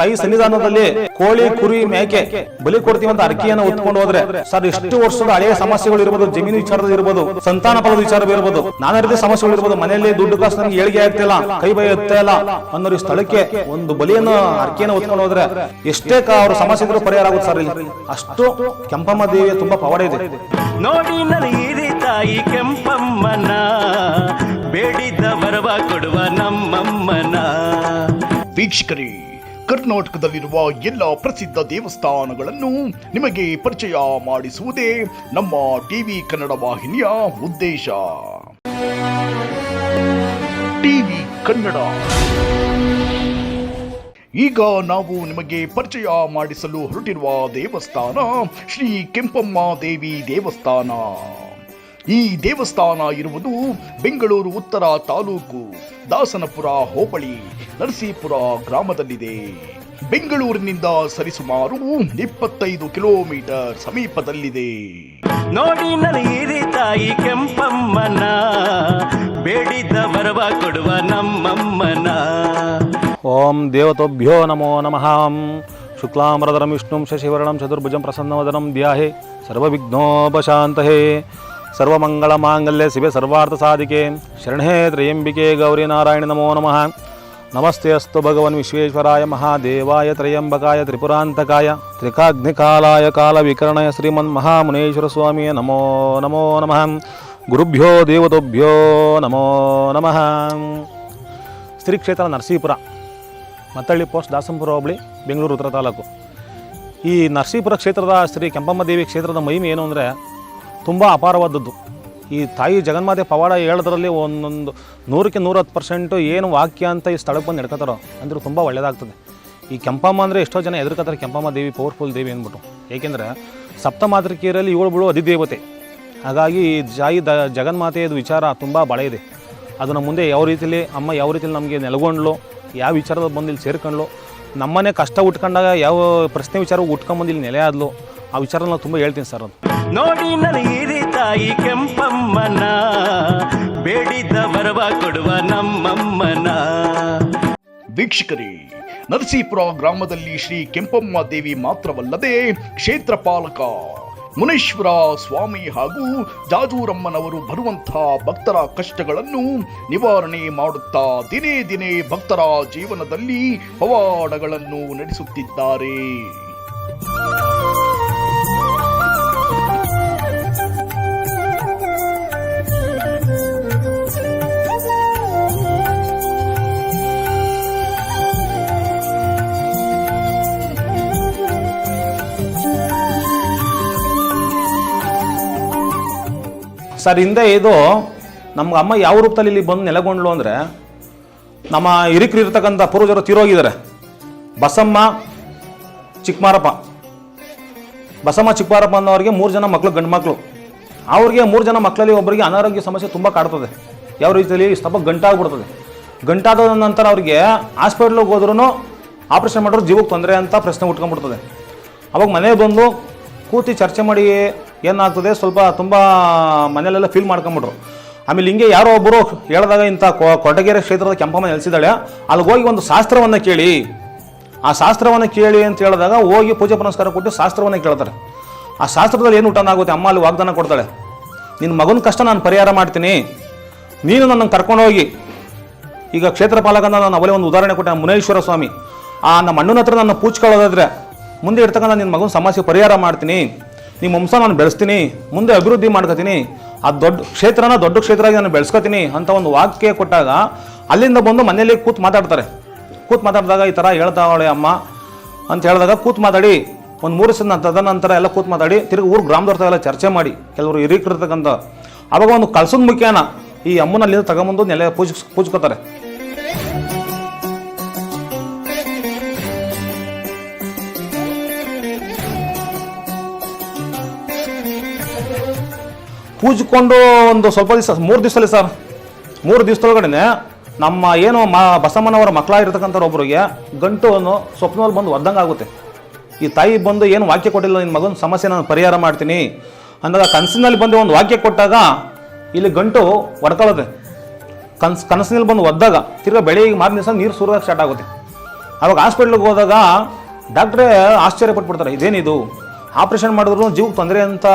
ತಾಯಿ ಸನ್ನಿಧಾನದಲ್ಲಿ ಕೋಳಿ, ಕುರಿ, ಮೇಕೆ ಬಲಿ ಕೊಡ್ತೀವಿ ಅಂತ ಅರ್ಕಿಯನ್ನು ಉತ್ಕೊಂಡು ಹೋದ್ರೆ ಸರ್ ಎಷ್ಟು ವರ್ಷದ ಹಳೆಯ ಸಮಸ್ಯೆಗಳು ಇರ್ಬೋದು, ಜಮೀನು ವಿಚಾರದಲ್ಲಿ ಇರ್ಬೋದು, ಸಂತಾನ ಫಲದ ವಿಚಾರ ಇರ್ಬೋದು, ನಾನಾ ರೀತಿಯ ಸಮಸ್ಯೆಗಳು ಇರ್ಬೋದು, ಮನೆಯಲ್ಲಿ ದುಡ್ಡು ಕಾಸು ನನಗೆ ಏಳಿಗೆ ಆಗ್ತಿಲ್ಲ ಕೈ ಬೈ ಇಲ್ಲ ಅನ್ನೋರು ಈ ಸ್ಥಳಕ್ಕೆ ಒಂದು ಬಲಿಯನ್ನು ಅರ್ಕಿಯನ್ನು ಉತ್ಕೊಂಡು ಹೋದ್ರೆ ಎಷ್ಟೇ ಅವ್ರ ಸಮಸ್ಯೆ ಇದ್ರೂ ಪರಿಹಾರ ಆಗುತ್ತೆ ಸರ್ ಇಲ್ಲಿ. ಅಷ್ಟು ಕೆಂಪಮ್ಮ ದೇವಿಯ ತುಂಬಾ ಪವಾಡ ಇದೆ. ನೋಡಿ ನನಗಿರಿ ತಾಯಿ ಕೆಂಪಮ್ಮನ ಬೇಡಿದ್ದ ಬರವ ಕೊಡುವ ನಮ್ಮಮ್ಮನ. ವೀಕ್ಷಕರೇ ಕರ್ನಾಟಕದಲ್ಲಿರುವ ಎಲ್ಲ ಪ್ರಸಿದ್ಧ ದೇವಸ್ಥಾನಗಳನ್ನು ನಿಮಗೆ ಪರಿಚಯ ಮಾಡಿಸುವುದೇ ನಮ್ಮ ಟಿವಿ ಕನ್ನಡ ವಾಹಿನಿಯ ಉದ್ದೇಶ. ಟಿವಿ ಕನ್ನಡ. ಈಗ ನಾವು ನಿಮಗೆ ಪರಿಚಯ ಮಾಡಿಸಲು ಹೊರಟಿರುವ ದೇವಸ್ಥಾನ ಶ್ರೀ ಕೆಂಪಮ್ಮ ದೇವಿ ದೇವಸ್ಥಾನ. ಈ ದೇವಸ್ಥಾನ ಇರುವುದು ಬೆಂಗಳೂರು ಉತ್ತರ ತಾಲೂಕು ದಾಸನಪುರ ಹೋಬಳಿ ನರಸೀಪುರ ಗ್ರಾಮದಲ್ಲಿದೆ. ಬೆಂಗಳೂರಿನಿಂದ ಸರಿಸುಮಾರು ಇಪ್ಪತ್ತೈದು ಕಿಲೋಮೀಟರ್ ಸಮೀಪದಲ್ಲಿದೆ. ನೋಡಿ ನನಗಿರಿ ತಾಯಿ ಕೆಂಪಮ್ಮನ ಬೇಡಿದ ಬರವ ಕೊಡುವ ನಮ್ಮಮ್ಮನ. ಓಂ ದೇವತೋಭ್ಯೋ ನಮೋ ನಮಃ. ಶುಕ್ಲಾಂಬರಧರಂ ವಿಷ್ಣುಂ ಶಶಿವರ್ಣಂ ಚತುರ್ಭುಜಂ ಪ್ರಸನ್ನವದನಂ ಧ್ಯಾಹೆ ಸರ್ವವಿಘ್ನೋಪಶಾಂತಹೇ. ಸರ್ವಮಂಗಳಮಾಂಗಲ್ಯ ಶಿವೆ ಸರ್ವಾರ್ಥ ಸಾಧಿಕೆ. ಶರಣೇ ತ್ರಯಂಬಿಕೆ ಗೌರಿ ನಾರಾಯಣ ನಮೋ ನಮಃ. ನಮಸ್ತೆ ಅಸ್ತು ಭಗವನ್ ವಿಶ್ವೇಶ್ವರಾಯ ಮಹಾದೇವಾಯ ತ್ರಯಂಬಕಾಯ ತ್ರಿಪುರಾಂತಕಾಯ ತ್ರಿಕಾಗ್ನಿಕಾಲಾಯ ಕಾಲವಿಕರಣಯ ಶ್ರೀಮನ್ ಮಹಾಮುನೇಶ್ವರ ಸ್ವಾಮಿಯ ನಮೋ ನಮೋ ನಮಃ. ಗುರುಭ್ಯೋ ದೇವತೋಭ್ಯೋ ನಮೋ ನಮಃ. ಶ್ರೀ ಕ್ಷೇತ್ರ ನರಸೀಪುರ, ಮತ್ತಳ್ಳಿ ಪೋಸ್ಟ್ ದಾಸಂಪುರ ಹೋಬಳಿ, ಬೆಂಗಳೂರು ಉತ್ತರ ತಾಲೂಕು. ಈ ನರಸೀಪುರ ಕ್ಷೇತ್ರದ ಶ್ರೀ ಕೆಂಪಮ್ಮ ದೇವಿ ಕ್ಷೇತ್ರದ ಮಹಿಮೆ ಏನು ಅಂದರೆ ತುಂಬ ಅಪಾರವಾದದ್ದು. ಈ ತಾಯಿ ಜಗನ್ಮಾತೆ ಪವಾಡ ಹೇಳೋದ್ರಲ್ಲಿ ಒಂದೊಂದು ನೂರಕ್ಕೆ ನೂರತ್ತು ಪರ್ಸೆಂಟು ಏನು ವಾಕ್ಯ ಅಂತ ಈ ಸ್ಥಳಕ್ಕೆ ಬಂದು ನಡ್ಕೋತಾರೋ ಅಂದರೆ ತುಂಬ ಒಳ್ಳೆಯದಾಗ್ತದೆ ಈ ಕೆಂಪಮ್ಮ ಅಂದರೆ ಎಷ್ಟೋ ಜನ ಎದುರ್ಕೋತಾರೆ ಕೆಂಪಮ್ಮ ದೇವಿ, ಪವರ್ಫುಲ್ ದೇವಿ ಅಂದ್ಬಿಟ್ಟು. ಏಕೆಂದರೆ ಸಪ್ತಮಾತೃಕೆಯರಲ್ಲಿ ಇವಳು ಬಿಡು ಅಧಿದೇವತೆ. ಹಾಗಾಗಿ ಈ ಜಾಯಿ ದ ಜಗನ್ಮಾತೆಯದು ವಿಚಾರ ತುಂಬ ಬಳ ಇದೆ. ಅದನ್ನು ಮುಂದೆ ಯಾವ ರೀತಿಲಿ, ಅಮ್ಮ ಯಾವ ರೀತಿಲಿ ನಮಗೆ ನೆಲಗೊಂಡ್ಲು, ಯಾವ ವಿಚಾರದ ಬಂದು ಇಲ್ಲಿ ಸೇರ್ಕೊಂಡ್ಲು ನಮ್ಮನೆ ಕಷ್ಟ ಉಟ್ಕೊಂಡಾಗ ಯಾವ ಪ್ರಶ್ನೆ ವಿಚಾರ ಉಟ್ಕೊಂಬಂದು ಇಲ್ಲಿ ನೆಲೆ ಆದ್ಲು ಆ ವಿಚಾರ ನಾವು ತುಂಬ ಹೇಳ್ತೀನಿ ಸರ್ ಅಂತ. ನೋಡಿ ನನಗಿರಿ ತಾಯಿ ಕೆಂಪಮ್ಮನ ಬೇಡಿದ್ದ ಬರವ ಕೊಡುವ ನಮ್ಮಮ್ಮನ. ವೀಕ್ಷಕರೇ ನರಸೀಪುರ ಗ್ರಾಮದಲ್ಲಿ ಶ್ರೀ ಕೆಂಪಮ್ಮ ದೇವಿ ಮಾತ್ರವಲ್ಲದೆ ಕ್ಷೇತ್ರ ಪಾಲಕ ಮುನೇಶ್ವರ ಸ್ವಾಮಿ ಹಾಗೂ ಜಾಜೂರಮ್ಮನವರು ಬರುವಂತಹ ಭಕ್ತರ ಕಷ್ಟಗಳನ್ನು ನಿವಾರಣೆ ಮಾಡುತ್ತಾ ದಿನೇ ದಿನೇ ಭಕ್ತರ ಜೀವನದಲ್ಲಿ ಪವಾಡಗಳನ್ನು ನಡೆಸುತ್ತಿದ್ದಾರೆ. ಸರ್, ಹಿಂದೆ ಇದು ನಮ್ಗೆ ಅಮ್ಮ ಯಾವ ರೂಪದಲ್ಲಿ ಇಲ್ಲಿ ಬಂದು ನೆಲೆಗೊಂಡ್ಲು ಅಂದರೆ ನಮ್ಮ ಹಿರಿಕರು ಇರ್ತಕ್ಕಂಥ ಪೂರ್ವಜರು ತೀರೋಗಿದ್ದಾರೆ. ಬಸಮ್ಮ, ಚಿಕ್ಕಮಾರಪ್ಪ. ಬಸಮ್ಮ, ಚಿಕ್ಕಮಾರಪ್ಪ ಅನ್ನೋರಿಗೆ ಮೂರು ಜನ ಮಕ್ಕಳು ಗಂಡು ಮಕ್ಕಳು ಅವ್ರಿಗೆ ಮೂರು ಜನ ಮಕ್ಕಳಲ್ಲಿ ಒಬ್ಬರಿಗೆ ಅನಾರೋಗ್ಯ ಸಮಸ್ಯೆ ತುಂಬ ಕಾಡ್ತದೆ. ಯಾವ ರೀತಿಯಲ್ಲಿ ಸ್ತಪ ಗಂಟಾಗ್ಬಿಡ್ತದೆ. ಗಂಟಾದ ನಂತರ ಅವರಿಗೆ ಹಾಸ್ಪಿಟ್ಲಿಗೆ ಹೋದ್ರೂ ಆಪ್ರೇಷನ್ ಮಾಡಿದ್ರು, ಜೀವಕ್ಕೆ ತೊಂದರೆ ಅಂತ ಪ್ರಶ್ನೆ ಉಟ್ಕೊಂಡ್ಬಿಡ್ತದೆ. ಅವಾಗ ಮನೆಗೆ ಬಂದು ಕೂತಿ ಚರ್ಚೆ ಮಾಡಿ ಏನಾಗ್ತದೆ, ಸ್ವಲ್ಪ ತುಂಬ ಮನೆಯಲ್ಲೆಲ್ಲ ಫೀಲ್ ಮಾಡ್ಕೊಂಬಿಟ್ರು. ಆಮೇಲೆ ಹಿಂಗೆ ಯಾರೋ ಒಬ್ಬರು ಹೇಳಿದಾಗ ಇಂಥ ಕೊಟಗೆರೆ ಕ್ಷೇತ್ರದ ಕೆಂಪಮ್ಮ ನೆಲೆಸಿದ್ದಾಳೆ, ಅಲ್ಲಿಗೆ ಹೋಗಿ ಒಂದು ಶಾಸ್ತ್ರವನ್ನು ಕೇಳಿ. ಆ ಶಾಸ್ತ್ರವನ್ನು ಕೇಳಿ ಅಂತ ಹೇಳಿದಾಗ ಹೋಗಿ ಪೂಜೆ ಪುನಸ್ಕಾರ ಕೊಟ್ಟು ಶಾಸ್ತ್ರವನ್ನು ಕೇಳ್ತಾರೆ. ಆ ಶಾಸ್ತ್ರದಲ್ಲಿ ಏನು ಊಟನ ಆಗುತ್ತೆ ಅಮ್ಮ ಅಲ್ಲಿ ವಾಗ್ದಾನ ಕೊಡ್ತಾಳೆ. ನಿನ್ನ ಮಗನ ಕಷ್ಟ ನಾನು ಪರಿಹಾರ ಮಾಡ್ತೀನಿ. ನೀನು ನನ್ನನ್ನು ಕರ್ಕೊಂಡೋಗಿ. ಈಗ ಕ್ಷೇತ್ರಪಾಲಕನ ನಾನು ಅವಲೇ ಒಂದು ಉದಾಹರಣೆ ಕೊಟ್ಟೆ, ಮುನೇಶ್ವರ ಸ್ವಾಮಿ. ಆ ನಮ್ಮ ಅಣ್ಣನ ಹತ್ರ ನನ್ನ ಪೂಜ್ಕೊಳ್ಳೋದಾದ್ರೆ ಮುಂದೆ ಇರ್ತಕ್ಕಂಥ ನಿನ್ನ ಮಗನ ಸಮಸ್ಯೆ ಪರಿಹಾರ ಮಾಡ್ತೀನಿ. ನಿಮ್ಮ ವಂಶ ನಾನು ಬೆಳೆಸ್ತೀನಿ, ಮುಂದೆ ಅಭಿವೃದ್ಧಿ ಮಾಡ್ಕೋತೀನಿ ಆ ದೊಡ್ಡ ಕ್ಷೇತ್ರನ ದೊಡ್ಡ ಕ್ಷೇತ್ರ ಆಗಿ ನಾನು ಬೆಳೆಸ್ಕೊತೀನಿ ಅಂತ ಒಂದು ವಾಕ್ಯ ಕೊಟ್ಟಾಗ ಅಲ್ಲಿಂದ ಬಂದು ಮನೆಯಲ್ಲಿ ಕೂತ್ ಮಾತಾಡ್ತಾರೆ. ಕೂತ್ ಮಾತಾಡಿದಾಗ ಈ ಥರ ಹೇಳ್ತಾವಳೆ ಅಮ್ಮ ಅಂತ ಹೇಳಿದಾಗ ಕೂತ್ ಮಾತಾಡಿ, ಒಂದು ಮೂರು ದಿವಸ ತದನಂತರ ಎಲ್ಲ ಕೂತ್ ಮಾತಾಡಿ, ತಿರುಗಿ ಊರು ಗ್ರಾಮದವ್ರ ಚರ್ಚೆ ಮಾಡಿ, ಕೆಲವರು ಹಿರಿಕಿರ್ತಕ್ಕಂಥ ಅವಾಗ ಒಂದು ಕಳ್ಸದ ಮುಖ್ಯನ, ಈ ಅಮ್ಮನಲ್ಲಿ ತಗೊಂಬಂದು ನೆಲೆ ಪೂಜಿಸ್ ಪೂಜ್ಕೋತಾರೆ ಪೂಜಿಕೊಂಡು ಒಂದು ಸ್ವಲ್ಪ ದಿವಸ, ಮೂರು ದಿವಸದಲ್ಲಿ ಸರ್. ಮೂರು ದಿವಸದೊಳಗಡೆ ನಮ್ಮ ಏನು ಮ, ಬಸಮ್ಮನವರ ಮಕ್ಕಳಾಗಿರ್ತಕ್ಕಂಥವ್ರು ಒಬ್ಬರಿಗೆ ಗಂಟು ಸ್ವಪ್ನದಲ್ಲಿ ಬಂದು ಒದ್ದಂಗೆ ಆಗುತ್ತೆ. ಈ ತಾಯಿ ಬಂದು ಏನು ವಾಕ್ಯ ಕೊಟ್ಟಿಲ್ಲ, ನಿನ್ನ ಮಗನ ಸಮಸ್ಯೆ ನಾನು ಪರಿಹಾರ ಮಾಡ್ತೀನಿ. ಅಂದಾಗ ಕನಸಿನಲ್ಲಿ ಬಂದು ಒಂದು ವಾಕ್ಯ ಕೊಟ್ಟಾಗ ಇಲ್ಲಿ ಗಂಟು ಒಡ್ಕೊಳ್ಳುತ್ತೆ ಕನ್ಸ್, ಕನಸಿನಲ್ಲಿ ಬಂದು ಒದ್ದಾಗ ತಿರ್ಗಾ ಬೆಳಿಗ್ಗೆ ಮಾರನೇ ದಿವಸ ನೀರು ಸುರಿದಾಗ ಸ್ಟಾರ್ಟ್ ಆಗುತ್ತೆ. ಅವಾಗ ಹಾಸ್ಪಿಟ್ಲಿಗೆ ಹೋದಾಗ ಡಾಕ್ಟ್ರೇ ಆಶ್ಚರ್ಯ ಪಟ್ಬಿಡ್ತಾರೆ ಇದೇನಿದು? ಆಪ್ರೇಷನ್ ಮಾಡಿದ್ರು ಜೀವಕ್ಕೆ ತೊಂದರೆ ಅಂತ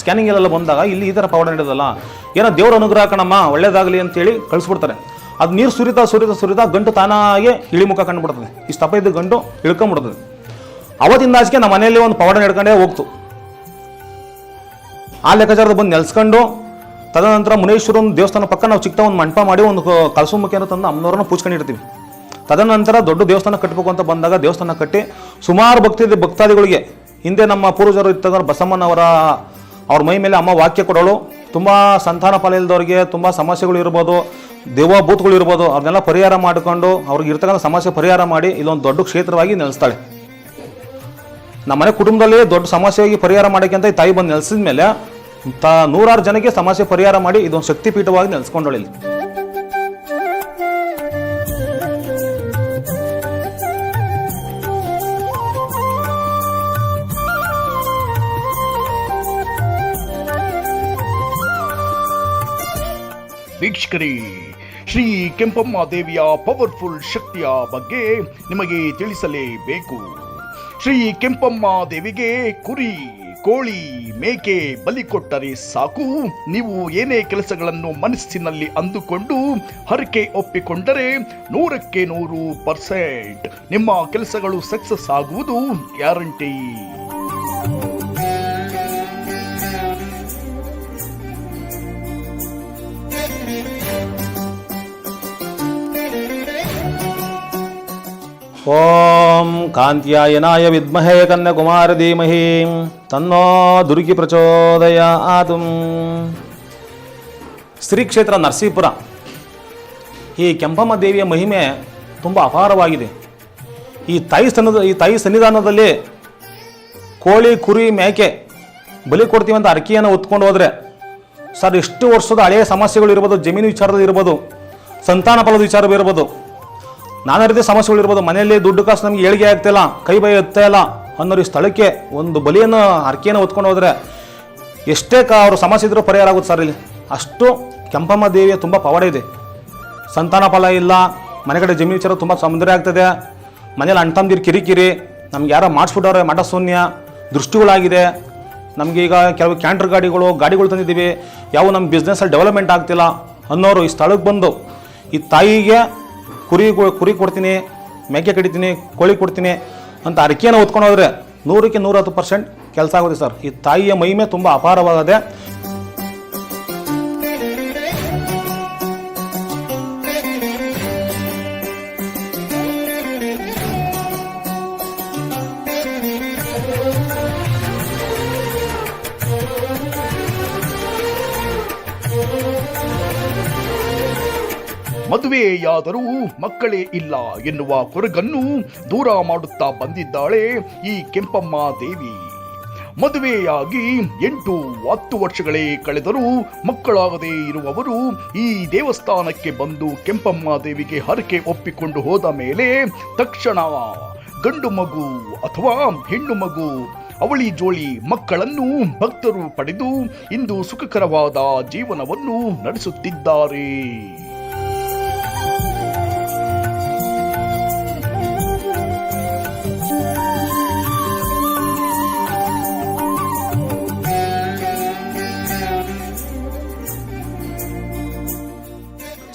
ಸ್ಕ್ಯಾನಿಂಗ್ ಎಲ್ಲ ಬಂದಾಗ ಇಲ್ಲಿ ಈ ಥರ ಪವಾಡ ನಡೆಯೋದಲ್ಲ ಏನೋ ದೇವ್ರ ಅನುಗ್ರಹ ಕಣಮ್ಮ, ಒಳ್ಳೇದಾಗಲಿ ಅಂತೇಳಿ ಕಳಿಸ್ಬಿಡ್ತಾರೆ. ಅದು ನೀರು ಸುರಿತಾ ಸುರಿತಾ ಸುರಿತಾ ಗಂಟು ತಾನಾಗೆ ಇಳಿಮುಖ ಕಂಡುಬಿಡ್ತದೆ. ಈ ಸ್ತಪ ಇದ್ದ ಗಂಟು ಇಳ್ಕೊಂಬಿಡ್ತದೆ ಅವತ್ತಿಂದ ಆಚೆಗೆ ನಮ್ಮ ಮನೆಯಲ್ಲಿ ಒಂದು ಪೌಡರ್ ನಡ್ಕೊಂಡೇ ಹೋಗ್ತು. ಆ ಲೆಕ್ಕಾಚಾರದ ಬಂದು ನೆಲೆಸ್ಕೊಂಡು, ತದನಂತರ ಮುನೇಶ್ವರನ ದೇವಸ್ಥಾನ ಪಕ್ಕ ನಾವು ಚಿಕ್ಕ ಒಂದು ಮಂಟಪ ಮಾಡಿ ಒಂದು ಕಳಸು ಮುಖೇನ ತಂದು ಅಮ್ಮನವ್ರನ್ನ ಪೂಜ್ಕೊಂಡಿರ್ತೀವಿ ತದನಂತರ ದೊಡ್ಡ ದೇವಸ್ಥಾನ ಕಟ್ಟಬೇಕು ಅಂತ ಬಂದಾಗ ದೇವಸ್ಥಾನ ಕಟ್ಟಿ ಸುಮಾರು ಭಕ್ತಿ ಭಕ್ತಾದಿಗಳಿಗೆ, ಹಿಂದೆ ನಮ್ಮ ಪೂರ್ವಜರು ಇತ್ತಂದ್ರೆ ಬಸಮ್ಮನವರ ಅವ್ರ ಮೈ ಮೇಲೆ ಅಮ್ಮ ವಾಕ್ಯ ಕೊಡೋಳು. ತುಂಬ ಸಂತಾನ ಫಲ ಇಲ್ದವ್ರಿಗೆ ತುಂಬ ಸಮಸ್ಯೆಗಳು ಇರ್ಬೋದು ದೇವಭೂತಗಳು ಇರ್ಬೋದು, ಅವ್ರನ್ನೆಲ್ಲ ಪರಿಹಾರ ಮಾಡಿಕೊಂಡು ಅವ್ರಿಗೆ ಇರ್ತಕ್ಕಂಥ ಸಮಸ್ಯೆ ಪರಿಹಾರ ಮಾಡಿ ಇಲ್ಲೊಂದು ದೊಡ್ಡ ಕ್ಷೇತ್ರವಾಗಿ ನೆಲೆಸ್ತಾಳೆ. ನಮ್ಮನೆ ಕುಟುಂಬದಲ್ಲಿ ದೊಡ್ಡ ಸಮಸ್ಯೆಯಾಗಿ ಪರಿಹಾರ ಮಾಡೋಕ್ಕಿಂತ ಈ ತಾಯಿ ಬಂದು ನೆಲೆಸಿದ ಮೇಲೆ ತ ನೂರಾರು ಜನಕ್ಕೆ ಸಮಸ್ಯೆ ಪರಿಹಾರ ಮಾಡಿ ಇದೊಂದು ಶಕ್ತಿಪೀಠವಾಗಿ ನೆಲೆಸ್ಕೊಂಡಳು ವೀಕ್ಷಕರೇ, ಶ್ರೀ ಕೆಂಪಮ್ಮ ದೇವಿಯ ಪವರ್ಫುಲ್ ಶಕ್ತಿಯ ಬಗ್ಗೆ ನಿಮಗೆ ತಿಳಿಸಲೇಬೇಕು. ಶ್ರೀ ಕೆಂಪಮ್ಮ ದೇವಿಗೆ ಕುರಿ, ಕೋಳಿ, ಮೇಕೆ ಬಲಿ ಕೊಟ್ಟರೆ ಸಾಕು. ನೀವು ಏನೇ ಕೆಲಸಗಳನ್ನು ಮನಸ್ಸಿನಲ್ಲಿ ಅಂದುಕೊಂಡು ಹರಕೆ ಒಪ್ಪಿಕೊಂಡರೆ ನೂರಕ್ಕೆ ನೂರು ಪರ್ಸೆಂಟ್ ನಿಮ್ಮ ಕೆಲಸಗಳು ಸಕ್ಸಸ್ ಆಗುವುದು ಗ್ಯಾರಂಟಿ. ಓಂ ಕಾಂತ್ಯಾಯನಾಯ ವಿದ್ಮಹೇ ಕನ್ಯಕುಮಾರ ಧೀಮಹಿ. ತನ್ನೋ ದುರ್ಗಿ ಪ್ರಚೋದಯ ಆತು ಶ್ರೀ ಕ್ಷೇತ್ರ ನರಸೀಪುರ. ಈ ಕೆಂಪಮ್ಮ ದೇವಿಯ ಮಹಿಮೆ ತುಂಬ ಅಪಾರವಾಗಿದೆ. ಈ ತಾಯಿ ಸನ್ನದ ಈ ತಾಯಿ ಸನ್ನಿಧಾನದಲ್ಲಿ ಕೋಳಿ, ಕುರಿ, ಮೇಕೆ ಬಲಿ ಕೊಡ್ತೀವಿ ಅಂತ ಅರ್ಕೆಯನ್ನು ಹೊತ್ಕೊಂಡು ಹೋದರೆ ಸರ್ ಎಷ್ಟು ವರ್ಷದ ಹಳೆಯ ಸಮಸ್ಯೆಗಳು ಇರ್ಬೋದು ಜಮೀನು ವಿಚಾರದಲ್ಲಿ ಇರ್ಬೋದು ಸಂತಾನ ಫಲದ ವಿಚಾರವಿರ್ಬೋದು ನಾನಾ ರೀತಿಯ ಸಮಸ್ಯೆಗಳು ಇರ್ಬೋದು. ಮನೆಯಲ್ಲಿ ದುಡ್ಡು ಕಾಸು ನಮಗೆ ಏಳಿಗೆ ಆಗ್ತಿಲ್ಲ ಕೈ ಬೈ ಇಲ್ಲ ಅನ್ನೋರು ಈ ಸ್ಥಳಕ್ಕೆ ಒಂದು ಬಲಿಯನ್ನು, ಹರಕೆಯನ್ನು ಹೊತ್ಕೊಂಡು ಹೋದರೆ ಎಷ್ಟೇ ಕ ಅವರು ಸಮಸ್ಯೆ ಇದ್ರೂ ಪರಿಹಾರ ಆಗುತ್ತೆ ಸರ್ ಇಲ್ಲಿ. ಅಷ್ಟು ಕೆಂಪಮ್ಮ ದೇವಿಯ ತುಂಬ ಪವಾಡ ಇದೆ. ಸಂತಾನ ಫಲ ಇಲ್ಲ, ಮನೆ ಕಡೆ ಜಮೀನು ವಿಚಾರ ತುಂಬ ತೊಂದರೆ ಆಗ್ತದೆ. ಮನೇಲಿ ಅಣ್ತಂದಿರು ಕಿರಿಕಿರಿ, ನಮ್ಗೆ ಯಾರೋ ಮಾಡಿಸ್ಬಿಟ್ಟವ್ರೆ ಮಠ ಶೂನ್ಯ ದೃಷ್ಟಿಗಳಾಗಿದೆ. ನಮಗೆ ಈಗ ಕೆಲವು ಕ್ಯಾಂಟರ್ ಗಾಡಿಗಳು ಗಾಡಿಗಳು ತಂದಿದ್ದೀವಿ. ಯಾವ ನಮ್ಮ ಬಿಸ್ನೆಸ್ಸಲ್ಲಿ ಡೆವಲಪ್ಮೆಂಟ್ ಆಗ್ತಿಲ್ಲ ಅನ್ನೋರು ಈ ಸ್ಥಳಕ್ಕೆ ಬಂದು, ಈ ತಾಯಿಗೆ ಕುರಿ ಕುರಿ ಕೊಡ್ತೀನಿ ಮೇಕೆ ಕಡಿತೀನಿ, ಕೋಳಿ ಕೊಡ್ತೀನಿ ಅಂತ ಅರಿಕೆಯನ್ನು ಹೊತ್ಕೊಂಡು ಹೋದರೆ ನೂರಕ್ಕೆ ನೂರತ್ತು ಪರ್ಸೆಂಟ್ ಕೆಲಸ ಆಗುತ್ತೆ ಸರ್. ಈ ತಾಯಿಯ ಮಹಿಮೆ ತುಂಬ ಅಪಾರವಾಗಿದೆ ಮದುವೆಯಾದರೂ ಮಕ್ಕಳೇ ಇಲ್ಲ ಎನ್ನುವ ಕೊರಗನ್ನು ದೂರ ಮಾಡುತ್ತಾ ಬಂದಿದ್ದಾಳೆ ಈ ಕೆಂಪಮ್ಮ ದೇವಿ. ಮದುವೆಯಾಗಿ ಎಂಟು ಹತ್ತು ವರ್ಷಗಳೇ ಕಳೆದರೂ ಮಕ್ಕಳಾಗದೇ ಇರುವವರು ಈ ದೇವಸ್ಥಾನಕ್ಕೆ ಬಂದು ಕೆಂಪಮ್ಮ ದೇವಿಗೆ ಹರಕೆ ಒಪ್ಪಿಕೊಂಡು ಹೋದ ಮೇಲೆ ತಕ್ಷಣ ಗಂಡು ಮಗು ಅಥವಾ ಹೆಣ್ಣು ಮಗು, ಅವಳಿ ಜೋಳಿ ಮಕ್ಕಳನ್ನು ಭಕ್ತರು ಪಡೆದು ಇಂದು ಸುಖಕರವಾದ ಜೀವನವನ್ನು ನಡೆಸುತ್ತಿದ್ದಾರೆ.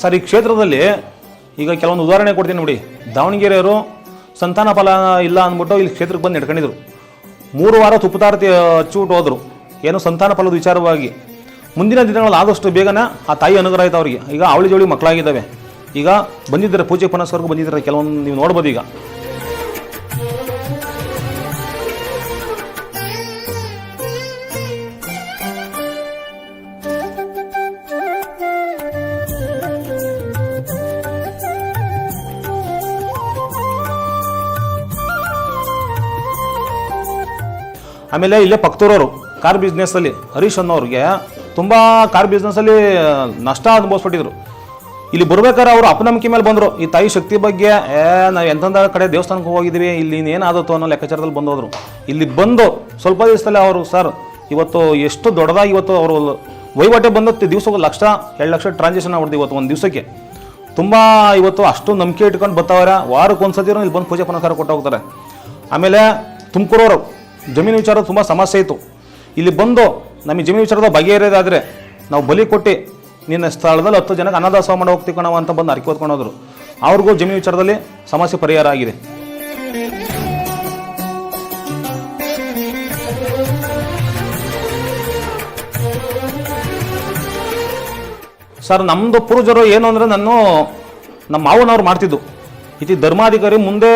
ಸರ್, ಈ ಕ್ಷೇತ್ರದಲ್ಲಿ ಈಗ ಕೆಲವೊಂದು ಉದಾಹರಣೆ ಕೊಡ್ತೀನಿ ನೋಡಿ. ದಾವಣಗೆರೆಯವರು ಸಂತಾನ ಫಲ ಇಲ್ಲ ಅಂದ್ಬಿಟ್ಟು ಇಲ್ಲಿ ಕ್ಷೇತ್ರಕ್ಕೆ ಬಂದು ನಡ್ಕೊಂಡಿದ್ರು. ಮೂರು ವಾರ ತುಪ್ಪತಾರತಿ ಹಚ್ಚಿಬಿಟ್ಟು ಹೋದರು. ಏನು ಸಂತಾನ ಫಲದ ವಿಚಾರವಾಗಿ. ಮುಂದಿನ ದಿನಗಳಲ್ಲಿ ಆದಷ್ಟು ಬೇಗನೆ ಆ ತಾಯಿ ಅನುಗ್ರಹ ಆಯ್ತು ಅವರಿಗೆ. ಈಗ ಅವಳಿ ಜೋಳಿ ಮಕ್ಕಳಾಗಿದ್ದಾವೆ. ಈಗ ಬಂದಿದ್ದಾರೆ ಪೂಜೆ ಪುನಸ್ಕಾರಕ್ಕೂ ಬಂದಿದ್ದಾರೆ. ಕೆಲವೊಂದು ನೀವು ನೋಡ್ಬೋದು ಈಗ. ಆಮೇಲೆ ಇಲ್ಲೇ ಪಕ್ತೂರವರು ಕಾರ್ ಬಿಸ್ನೆಸ್ಸಲ್ಲಿ ಹರೀಶ್ ಅನ್ನೋರಿಗೆ ತುಂಬ ಕಾರ್ ಬಿಸ್ನೆಸ್ಸಲ್ಲಿ ನಷ್ಟ ಅನುಭವಿಸ್ಬಿಟ್ಟಿದ್ರು. ಇಲ್ಲಿ ಬರ್ಬೇಕಾದ್ರೆ ಅವರು ಅಪನಂಬಿಕೆ ಮೇಲೆ ಬಂದರು. ಈ ತಾಯಿ ಶಕ್ತಿ ಬಗ್ಗೆ, ಏ, ನಾವು ಎಂತಂದ ಕಡೆ ದೇವಸ್ಥಾನಕ್ಕೆ ಹೋಗಿದ್ದೀವಿ, ಇಲ್ಲಿ ಇನ್ನೇನಾದತ್ತು ಅನ್ನೋ ಲೆಕ್ಕಾಚಾರದಲ್ಲಿ ಬಂದೋದ್ರು. ಇಲ್ಲಿ ಬಂದು ಸ್ವಲ್ಪ ದಿವಸದಲ್ಲಿ ಅವರು, ಸರ್, ಇವತ್ತು ಎಷ್ಟು ದೊಡ್ಡದಾಗಿ ಇವತ್ತು ಅವರು ವಹಿವಾಟೆ ಬಂದು ದಿವಸಕ್ಕೆ ಲಕ್ಷ, ಎರಡು ಲಕ್ಷ ಟ್ರಾನ್ಸಾಕ್ಷನ್ ಆಗ್ಬಿಡ್ದು ಇವತ್ತು ಒಂದು ದಿವಸಕ್ಕೆ. ತುಂಬ ಇವತ್ತು ಅಷ್ಟು ನಂಬಿಕೆ ಇಟ್ಕೊಂಡು ಬರ್ತಾವ್ರೆ ವಾರಕ್ಕೆ ಒಂದು ಸತಿನೂ ಇಲ್ಲಿ ಬಂದು ಪೂಜೆ ಪುನಃಕಾರ ಕೊಟ್ಟು ಹೋಗ್ತಾರೆ. ಆಮೇಲೆ ತುಮಕೂರವರು ಜಮೀನು ವಿಚಾರ ತುಂಬ ಸಮಸ್ಯೆ ಇತ್ತು. ಇಲ್ಲಿ ಬಂದು ನಮಗೆ ಜಮೀನು ವಿಚಾರದ ಬಗೆಹರಿಯೋದಾದರೆ ನಾವು ಬಲಿ ಕೊಟ್ಟು ನಿನ್ನ ಸ್ಥಳದಲ್ಲಿ ಹತ್ತು ಜನಕ್ಕೆ ಅನ್ನದಾಸವ ಮಾಡಿ ಹೋಗ್ತೀವಿ ಕಣವ ಅಂತ ಬಂದು ಅರ್ಕೆ ಹೊತ್ಕೊಂಡು ಹೋದ್ರು. ಅವ್ರಿಗೂ ಜಮೀನು ವಿಚಾರದಲ್ಲಿ ಸಮಸ್ಯೆ ಪರಿಹಾರ ಆಗಿದೆ. ಸರ್ ನಮ್ಮದು ಪೂರ್ವಜರು ಏನು ಅಂದರೆ ನಾನು ನಮ್ಮ ಮಾವನವ್ರು ಮಾಡ್ತಿದ್ದು. ಇತಿ ಧರ್ಮಾಧಿಕಾರಿ ಮುಂದೆ